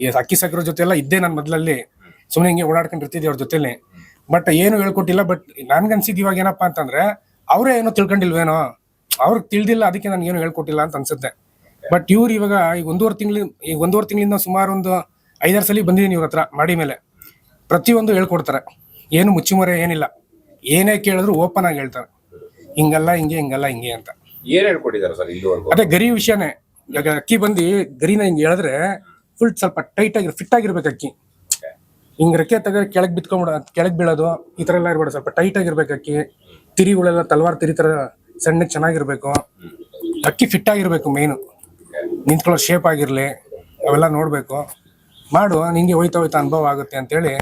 ಈ ಅಕ್ಕಿ ಸಕ್ರ ಜೊತೆ ಎಲ್ಲ ಇದ್ದೆ ನಾನು ಮೊದಲಲ್ಲಿ. ಸುಮ್ಮನೆ ಹಿಂಗೆ ಓಡಾಡ್ಕೊಂಡಿರ್ತಿದ್ದೆ ಅವ್ರ ಜೊತೆಲಿ. ಬಟ್ ಏನು ಹೇಳ್ಕೊಟ್ಟಿಲ್ಲ ಬಟ್ ನನ್ಗನ್ಸಿದ್ ಇವಾಗ ಏನಪ್ಪಾ ಅಂತಂದ್ರೆ ಅವರೇ ಏನೋ ತಿಳ್ಕೊಂಡಿಲ್ವೇನೋ? ಅವ್ರಿಗೆ ತಿಳಿದಿಲ್ಲ ಅದಕ್ಕೆ ನನ್ಗೆ ಏನು ಹೇಳ್ಕೊಟ್ಟಿಲ್ಲ ಅಂತ ಅನ್ಸುತ್ತೆ. ಬಟ್ ಇವ್ರು ಇವಾಗ ಈಗ ಒಂದೂವರೆ ತಿಂಗಳು ಈಗ ಒಂದೂವರೆ ತಿಂಗಳಿಂದ ಸುಮಾರು ಒಂದು ಐದಾರು ಸಲ ಬಂದಿದ್ದೀನಿ ಇವ್ರ ಹತ್ರ ಮಾಡಿ ಮೇಲೆ. ಪ್ರತಿಯೊಂದು ಹೇಳ್ಕೊಡ್ತಾರೆ. ಏನು ಮುಚ್ಚುಮರೆ ಏನಿಲ್ಲ. ಏನೇ ಕೇಳಿದ್ರು ಓಪನ್ ಆಗಿ ಹೇಳ್ತಾರೆ. ಹಿಂಗಲ್ಲ ಹಿಂಗೆ ಹಿಂಗಲ್ಲ ಹಿಂಗೆ ಅಂತ. ಏನ್ ಹೇಳ್ಕೊಟ್ಟಿದ್ದಾರೆ ಸರ್ ಇಲ್ಲಿವರೆಗೂ? ಅದೇ ಗರಿ ವಿಷಯನೇ. ಈಗ ಅಕ್ಕಿ ಬಂದು ಗರಿನ ಹಿಂಗೆ ಹೇಳಿದ್ರೆ ಫುಲ್ ಸ್ವಲ್ಪ ಟೈಟ್ ಆಗಿ ಫಿಟ್ ಆಗಿರ್ಬೇಕು ಅಕ್ಕಿ. ಹಿಂಗೆ ರೆಕ್ಕೆ ತೆಗೆದ್ರೆ ಕೆಳಗೆ ಬಿತ್ಕೊಂಡ್ಬಿಡ ಕೆಳಗೆ ಬೀಳೋದು ಈ ಥರ ಎಲ್ಲ ಇರ್ಬೇಡ ಸ್ವಲ್ಪ ಟೈಟ್ ಆಗಿರ್ಬೇಕು ಅಕ್ಕಿ. ತಿರಿಗಳೆಲ್ಲ ತಲವಾರ್ ತಿರಿ ಥರ ಸಣ್ಣ ಚೆನ್ನಾಗಿರ್ಬೇಕು. ಅಕ್ಕಿ ಫಿಟ್ ಆಗಿರ್ಬೇಕು ಮೇನು ನಿಂತ್ಕೊಳ್ಳೋ ಶೇಪ್ ಆಗಿರಲಿ ಅವೆಲ್ಲ ನೋಡಬೇಕು. ಮಾಡು ನಿಂಗೆ ಹೋಯ್ತಾ ಹೋಯ್ತಾ ಅನುಭವ ಆಗುತ್ತೆ ಅಂತೇಳಿ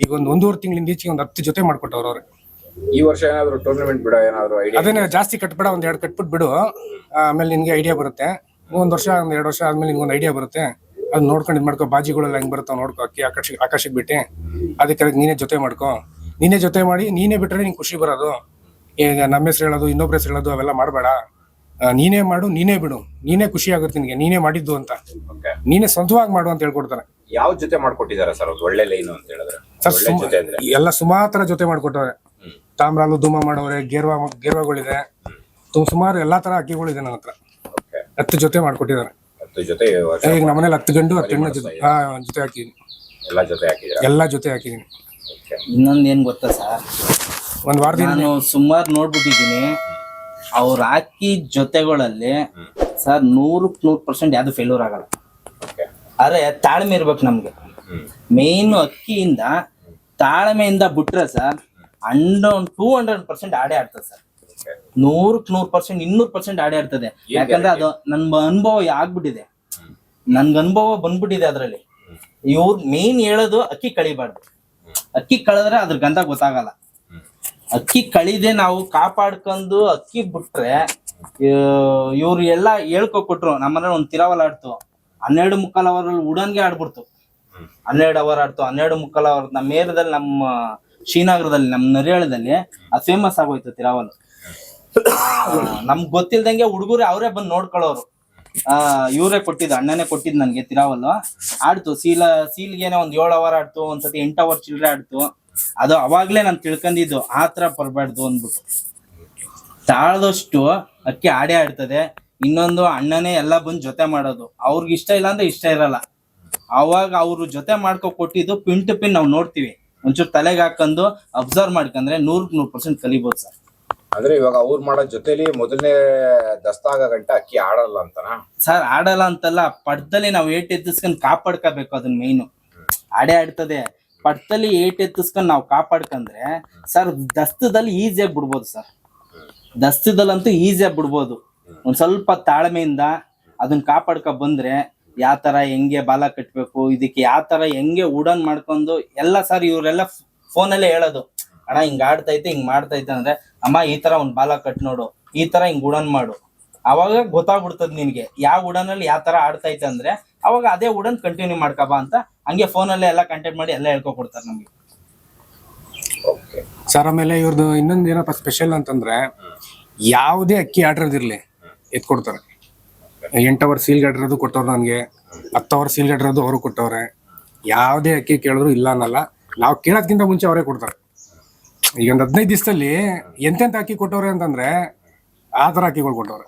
ಈಗ ಒಂದು ಒಂದೂವರೆ ತಿಂಗಳಿಂದ ಈಚೆಗೆ ಒಂದು ಹತ್ತು ಜೊತೆ ಮಾಡ್ಕೊಟ್ಟವ್ರು ಅವ್ರು. ಈ ವರ್ಷ ಏನಾದರೂ ಟೂರ್ನಮೆಂಟ್ ಬಿಡ ಏನಾದರೂ ಐಡಿಯಾ ಅದೇನೇ ಜಾಸ್ತಿ ಕಟ್ಬೇಡ ಒಂದು ಎರಡು ಕಟ್ಬಿಟ್ಟು ಬಿಡು. ಆಮೇಲೆ ನಿನ್ಗೆ ಐಡಿಯಾ ಬರುತ್ತೆ. ಒಂದ್ ವರ್ಷ ಒಂದ್ ಎರಡು ವರ್ಷ ಆದ್ಮೇಲೆ ಒಂದು ಐಡಿಯಾ ಬರುತ್ತೆ. ಅದ್ ನೋಡ್ಕೊಂಡು ಇದ್ ಮಾಡ್ಕೋ ಬಾಜಿಗಳೆಲ್ಲ ಹೆಂಗ್ ಬರುತ್ತೋ ನೋಡ್ಕೊ ಅಕ್ಕಿ ಆಕಾಶ ಆಕಾಶಕ್ಕೆ ಬಿಟ್ಟೆ. ಅದಕ್ಕೆ ನೀನೇ ಜೊತೆ ಮಾಡ್ಕೊ. ನೀನೇ ಜೊತೆ ಮಾಡಿ ನೀನೇ ಬಿಟ್ರೆ ನಿಂಗೆ ಖುಷಿ ಬರೋದು. ಈಗ ನಮ್ಮ ಹೆಸರು ಹೇಳೋದು ಇನ್ನೊಬ್ರ ಹೆಸರು ಹೇಳೋದು ಅವೆಲ್ಲ ಮಾಡಬೇಡ. ನೀನೇ ಮಾಡು ನೀನೇ ಬಿಡು. ನೀನೇ ಖುಷಿ ಆಗುತ್ತೆ ನಿನಗೆ. ನೀನೇ ಮಾಡಿದ್ದು ಅಂತ. ನೀನೇ ಸ್ವಂತವಾಗಿ ಮಾಡು ಅಂತ ಹೇಳ್ಕೊಡ್ತಾನೆ ಯಾವ ಜೊತೆ ಮಾಡ್ಕೊಟ್ಟಿದ್ದಾರೆ ಸರ್ ಒಂದು ಒಳ್ಳೆ ಲೈನ್ ಅಂತ ಹೇಳಿದ್ರೆ. ಸರ್ ಎಲ್ಲ ಸುಮಾರು ಜೊತೆ ಮಾಡ್ಕೊಟ್ಟವ್ರೆ. ತಾಮ್ರಾಲು ಧೂಮ ಮಾಡೋರೆ ಗೇರ್ವಾ ಗೇರ್ವಾಗಳಿದೆ. ಸುಮಾರು ಎಲ್ಲಾ ತರ ಅಕ್ಕಿಗಳಿದೆ ನನ್ನ ಹತ್ರ. ಹತ್ತು ಜೊತೆ ಮಾಡ್ಕೊಟ್ಟಿದ್ದಾರೆ. ಹತ್ತು ಜೊತೆ ವರ್ಷ ಈಗ ನಮ್ಮನೇಲಿ ಹತ್ತು ಗಂಡು ಹತ್ತು ಹೆಣ್ಣು ಜೊತೆ ಹಾ ಜೊತೆ ಹಾಕಿದೀನಿ ಎಲ್ಲ ಜೊತೆ ಹಾಕಿದ್ದೀರಾ? ಎಲ್ಲಾ ಜೊತೆ ಹಾಕಿದೀನಿ ಓಕೆ. ಇನ್ನೊಂದ್ ಏನ್ ಗೊತ್ತಾ ಸರ್ ಒಂದ್ ವಾರದಿಂದ ನಾನು ಸುಮಾರು ನೋಡ್ಬಿಟ್ಟಿದ್ದೀನಿ. ಅವ್ರ ಹಾಕಿ ಜೊತೆಗಳಲ್ಲಿ ಸರ್ ನೂರಕ್ ನೂರ್ ಪರ್ಸೆಂಟ್ ಯಾವ್ದು ಫೇಲ್ಯೂರ್ ಆಗಲ್ಲ. ಓಕೆ. ಆದ್ರೆ ತಾಳ್ಮೆ ಇರ್ಬೇಕು ನಮ್ಗೆ. ಹ್ಮ್. ಮೇನ್ ಅಕ್ಕಿಯಿಂದ ತಾಳ್ಮೆಯಿಂದ ಬಿಟ್ರೆ sir hundred two hundred percent ಆಡೇ ಆಡ್ತದೆ ಸರ್. ನೂರಕ್ ನೂರ್ ಪರ್ಸೆಂಟ್ ಇನ್ನೂರ್ ಪರ್ಸೆಂಟ್ ಆಡೇ ಇರ್ತದೆ ಯಾಕಂದ್ರೆ ಅದು ನನ್ ಅನುಭವ ಆಗ್ಬಿಟ್ಟಿದೆ. ನನ್ಗ ಅನುಭವ ಬಂದ್ಬಿಟ್ಟಿದೆ ಅದ್ರಲ್ಲಿ. ಇವ್ರ ಮೇನ್ ಹೇಳೋದು ಅಕ್ಕಿ ಕಳಿಬಾರ್ದು. ಅಕ್ಕಿ ಕಳೆದ್ರೆ ಅದ್ರ ಗಂಧ ಗೊತ್ತಾಗಲ್ಲ. ಅಕ್ಕಿ ಕಳಿದೆ ನಾವು ಕಾಪಾಡ್ಕೊಂಡು ಅಕ್ಕಿ ಬಿಟ್ರೆ ಇವ್ರು ಎಲ್ಲ ಹೇಳ್ಕೊ ಕೊಟ್ರು ನಮ್ಮನೆ ಒಂದ್ ತಿರಾವಲ್ ಆಡ್ತು. ಹನ್ನೆರಡು ಮುಕ್ಕಾಲ್ ಅವರಲ್ಲಿ ಉಡನ್ಗೆ ಆಡ್ಬಿಡ್ತು. ಹನ್ನೆರಡು ಅವರ್ ಆಡ್ತು. ಹನ್ನೆರಡು ಮುಕ್ಕಾಲ್ ಅವರ್ ನಮ್ಮ ಏರಿಯಾದಲ್ಲಿ ನಮ್ಮ ಶ್ರೀನಗರದಲ್ಲಿ ನಮ್ಮ ನರಿಯಾಳದಲ್ಲಿ ಅದು ಫೇಮಸ್ ಆಗೋಯ್ತು ತಿರಾವಲ್. ನಮ್ಗ್ ಗೊತ್ತಿಲ್ದಂಗೆ ಹುಡುಗರು ಅವರೇ ಬಂದು ನೋಡ್ಕೊಳ್ಳೋರು. ಆ, ಇವರೇ ಕೊಟ್ಟಿದ್ದು, ಅಣ್ಣನೇ ಕೊಟ್ಟಿದ್ ನನ್ಗೆ ತಿರಾವಲ್ ಆಡ್ತು, ಸೀಲ, ಸೀಲ್ಗೆನೆ ಒಂದ್ ಏಳು ಅವರ್ ಆಡ್ತು, ಒಂದ್ಸತಿ ಎಂಟು ಅವರ್ ಚಿಲ್ಲರೆ ಆಡ್ತು. ಅದು ಅವಾಗ್ಲೇ ನಾನು ತಿಳ್ಕೊಂಡಿದ್ದು ಆತರ ತರ ಬರ್ಬಾರ್ದು ಅಂದ್ಬಿಟ್ಟು. ತಾಳದಷ್ಟು ಅಕ್ಕಿ ಆಡೇ ಆಡ್ತದೆ. ಇನ್ನೊಂದು ಅಣ್ಣನೇ ಎಲ್ಲ ಬಂದು ಜೊತೆ ಮಾಡೋದು. ಅವ್ರಿಗೆ ಇಷ್ಟ ಇಲ್ಲ ಅಂದ್ರೆ ಇಷ್ಟ ಇರಲ್ಲ. ಅವಾಗ ಅವ್ರು ಜೊತೆ ಮಾಡ್ಕೊ ಕೊಟ್ಟಿದ್ದು, ಪಿನ್ ಟು ಪಿನ್ ನಾವು ನೋಡ್ತೀವಿ. ಒಂಚೂರು ತಲೆಗೆ ಹಾಕೊಂಡು ಅಬ್ಸರ್ವ್ ಮಾಡ್ಕಂದ್ರೆ ನೂರ್ ನೂರ್ ಪರ್ಸೆಂಟ್ ಕಲಿಬೋದು ಸರ್. ಅಂದ್ರೆ ಇವಾಗ ಅವ್ರು ಮಾಡೋ ಜೊತೆಲಿ ಮೊದಲನೇ ದಸ್ತಾಗ ಗಂಟ ಅಕ್ಕಿ ಆಡಲ್ಲ ಅಂತನಾ? ಸರ್, ಆಡಲ್ಲ ಅಂತಲ್ಲ ಪಟ್ಟದಲ್ಲಿ ನಾವು ಏಟ್ ಎತ್ತಿಸ್ಕೊಂಡ್ ಕಾಪಾಡ್ಕೋಬೇಕು ಅದನ್ನ ಮೇಯ್ನು ಆಡೇ ಆಡ್ತದೆ. ಪಟ್ಟದಲ್ಲಿ ಏಟ್ ಎತ್ತಿಸ್ಕೊಂಡ್ ನಾವು ಕಾಪಾಡ್ಕಂದ್ರೆ, ಸರ್, ದಸ್ತದಲ್ಲಿ ಈಸಿಯಾಗಿ ಬಿಡ್ಬೋದು ಸರ್. ದಸ್ತದಲ್ಲಂತೂ ಈಸಿಯಾಗಿ ಬಿಡ್ಬೋದು. ಒಂದ್ ಸ್ವಲ್ಪ ತಾಳ್ಮೆಯಿಂದ ಅದನ್ನ ಕಾಪಾಡ್ಕೊ ಬಂದ್ರೆ ಯಾವ ತರ ಹೆಂಗೆ ಬಾಲ ಕಟ್ಬೇಕು, ಇದಕ್ಕೆ ಯಾವ ತರ ಹೆಂಗೆ ಉಡನ್ ಮಾಡ್ಕೊಂಡು, ಎಲ್ಲ ಸರ್, ಇವರೆಲ್ಲ ಫೋನಲ್ಲೇ ಹೇಳೋದು. ಅಣ್ಣ, ಹಿಂಗ್ ಆಡ್ತೈತೆ, ಹಿಂಗ್ ಮಾಡ್ತೈತೆ ಅಂದ್ರೆ, ಅಮ್ಮ, ಈ ತರ ಒಂದ್ ಬಾಲ ಕಟ್ ನೋಡು, ಈ ತರ ಹಿಂಗ್ ಉಡನ್ ಮಾಡು. ಅವಾಗ ಗೊತ್ತಾಗ್ಬಿಡ್ತದ ನಿನ್ಗೆ, ಯಾವ ಉಡನಲ್ಲಿ ಯಾವ ತರ ಆಡ್ತೈತೆ ಅಂದ್ರೆ, ಅವಾಗ ಅದೇ ಉಡನ್ ಕಂಟಿನ್ಯೂ ಮಾಡ್ಕಬಾ ಅಂತ ಹಂಗೆ ಫೋನಲ್ಲೇ ಎಲ್ಲ ಕಂಟೆಂಟ್ ಮಾಡಿ ಎಲ್ಲ ಹೇಳ್ಕೊಡ್ತಾರೆ ನಮ್ಗೆ. ಸರ್, ಆಮೇಲೆ ಇವ್ರದ್ದು ಇನ್ನೊಂದು ಏನಪ್ಪ ಸ್ಪೆಷಲ್ ಅಂತಂದ್ರೆ, ಯಾವುದೇ ಅಕ್ಕಿ ಆಡಿರೋದಿರ್ಲಿ ಎತ್ಕೊಡ್ತಾರೆ. ಎಂಟು ಅವರ್ ಸೀಲ್ ಗಾಡಿರೋದು ಕೊಟ್ಟವ್ರು ನನಗೆ, ಹತ್ತು ಅವರ್ ಸೀಲ್ ಗಾಡಿರೋದು ಅವರು ಕೊಟ್ಟವ್ರೆ. ಯಾವುದೇ ಅಕ್ಕಿ ಕೇಳಿದ್ರು ಇಲ್ಲ ಅನ್ನಲ್ಲ. ನಾವು ಕೇಳೋದ್ಕಿಂತ ಮುಂಚೆ ಅವರೇ ಕೊಡ್ತಾರೆ. ಈಗ ಒಂದು ಹದಿನೈದು ದಿವಸದಲ್ಲಿ ಎಂತೆಂತ ಅಕ್ಕಿ ಕೊಟ್ಟವ್ರೆ ಅಂತಂದ್ರೆ ಆ ಥರ ಅಕ್ಕಿಗಳು ಕೊಟ್ಟವ್ರೆ.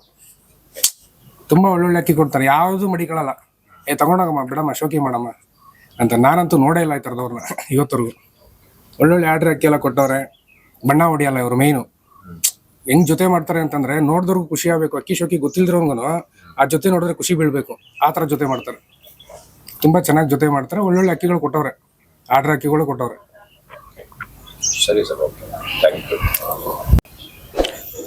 ತುಂಬಾ ಒಳ್ಳೊಳ್ಳೆ ಅಕ್ಕಿ ಕೊಡ್ತಾರೆ. ಯಾವುದು ಮಡಿಕೊಳ್ಳಲ್ಲ. ಏ, ತಗೊಂಡೋಗಮ್ಮ, ಬಿಡಮ್ಮ, ಶೋಕಿ ಮಾಡಮ್ಮ ಅಂತ ನಾನಂತೂ ನೋಡೇ ಇಲ್ಲ ಈ ಥರದವ್ರನ್ನ ಇವತ್ತರೆಗೂ ಒಳ್ಳೊಳ್ಳೆ ಆರ್ಡ್ರ್ ಅಕ್ಕಿ ಎಲ್ಲ ಕೊಟ್ಟವ್ರೆ. ಬಣ್ಣ ಹೊಡಿಯಲ್ಲ ಇವರು ಮೇನು ಹೆಂಗ್ ಜೊತೆ ಮಾಡ್ತಾರೆ ಅಂತಂದ್ರೆ ನೋಡಿದ್ರಿಗೂ ಖುಷಿ ಆಗಬೇಕು. ಅಕ್ಕಿ ಶೋಕಿ ಗೊತ್ತಿಲ್ದಿರೋಂಗನು ಆ ಜೊತೆ ನೋಡಿದ್ರೆ ಖುಷಿ ಬೀಳ್ಬೇಕು. ಆ ಥರ ಜೊತೆ ಮಾಡ್ತಾರೆ. ತುಂಬಾ ಚೆನ್ನಾಗಿ ಜೊತೆ ಮಾಡ್ತಾರೆ. ಒಳ್ಳೊಳ್ಳೆ ಅಕ್ಕಿಗಳು ಕೊಟ್ಟವ್ರೆ. ಆರ್ಡ್ರ್ ಅಕ್ಕಿಗಳು ಕೊಟ್ಟವ್ರೆ. ಸರಿ ಸರ್ ಥ್ಯಾಂಕ್ ಯು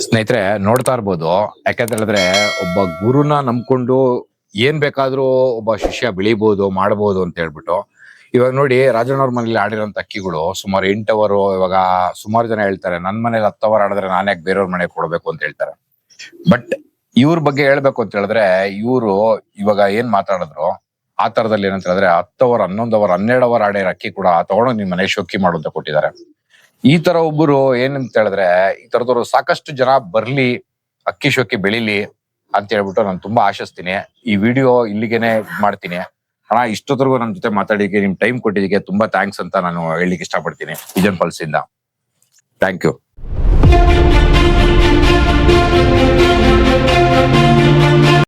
ಸ್ನೇಹಿತರೆ, ನೋಡ್ತಾ ಇರ್ಬೋದು. ಯಾಕಂತ ಹೇಳಿದ್ರೆ, ಒಬ್ಬ ಗುರುನ ನಂಬ್ಕೊಂಡು ಏನ್ ಬೇಕಾದ್ರೂ ಒಬ್ಬ ಶಿಷ್ಯ ಬೆಳಿಬಹುದು ಮಾಡಬಹುದು ಅಂತ ಹೇಳ್ಬಿಟ್ಟು, ಇವಾಗ ನೋಡಿ ರಾಜಣ್ಣವ್ರ ಮನೇಲಿ ಆಡಿರೋಂತ ಅಕ್ಕಿಗಳು ಸುಮಾರು ಎಂಟು ಅವರು ಇವಾಗ ಸುಮಾರು ಜನ ಹೇಳ್ತಾರೆ, ನನ್ ಮನೇಲಿ ಹತ್ತು ಅವರ್ ಆಡಿದ್ರೆ ನಾನೇ ಯಾಕೆ ಬೇರೆಯವ್ರ ಮನೆಗೆ ಕೊಡ್ಬೇಕು? ಅಂತ ಹೇಳ್ತಾರೆ. ಬಟ್ ಇವ್ರ ಬಗ್ಗೆ ಹೇಳ್ಬೇಕು ಅಂತ ಹೇಳಿದ್ರೆ, ಇವರು ಇವಾಗ ಏನ್ ಮಾತಾಡಿದ್ರು, ಆ ತರದಲ್ಲಿ ಏನಂತ ಹೇಳಿದ್ರೆ ಹತ್ತು ಅವರ್ ಹನ್ನೊಂದು ಅವರ್ ಹನ್ನೆರಡು ಅವರ್ ಆಡಿರೋ ಅಕ್ಕಿ ಕೂಡ ತಗೊಂಡು ನಿಮ್ ಮನೆ ಶೋಕಿ ಮಾಡು ಅಂತ ಕೊಟ್ಟಿದ್ದಾರೆ. ಈ ತರ ಒಬ್ಬರು ಏನಂತ ಹೇಳಿದ್ರೆ, ಈ ತರದವ್ರು ಸಾಕಷ್ಟು ಜನ ಬರ್ಲಿ, ಅಕ್ಕಿ ಶೋಕಿ ಬೆಳಿಲಿ ಅಂತ ಹೇಳ್ಬಿಟ್ಟು ನಾನು ತುಂಬಾ ಆಶಿಸ್ತೀನಿ. ಈ ವಿಡಿಯೋ ಇಲ್ಲಿಗೆನೆ ಮಾಡ್ತೀನಿ. ಅಣ್ಣ, ಇಷ್ಟೊತ್ತರೆಗೂ ನನ್ನ ಜೊತೆ ಮಾತಾಡಿಕೆ ನಿಮ್ ಟೈಮ್ ಕೊಟ್ಟಿದ್ದಕ್ಕೆ ತುಂಬಾ ಥ್ಯಾಂಕ್ಸ್ ಅಂತ ನಾನು ಹೇಳಲಿಕ್ಕೆ ಇಷ್ಟಪಡ್ತೀನಿ. ವಿಜನ್ ಪಲ್ಸ್ ಇಂದ ಥ್ಯಾಂಕ್ ಯು.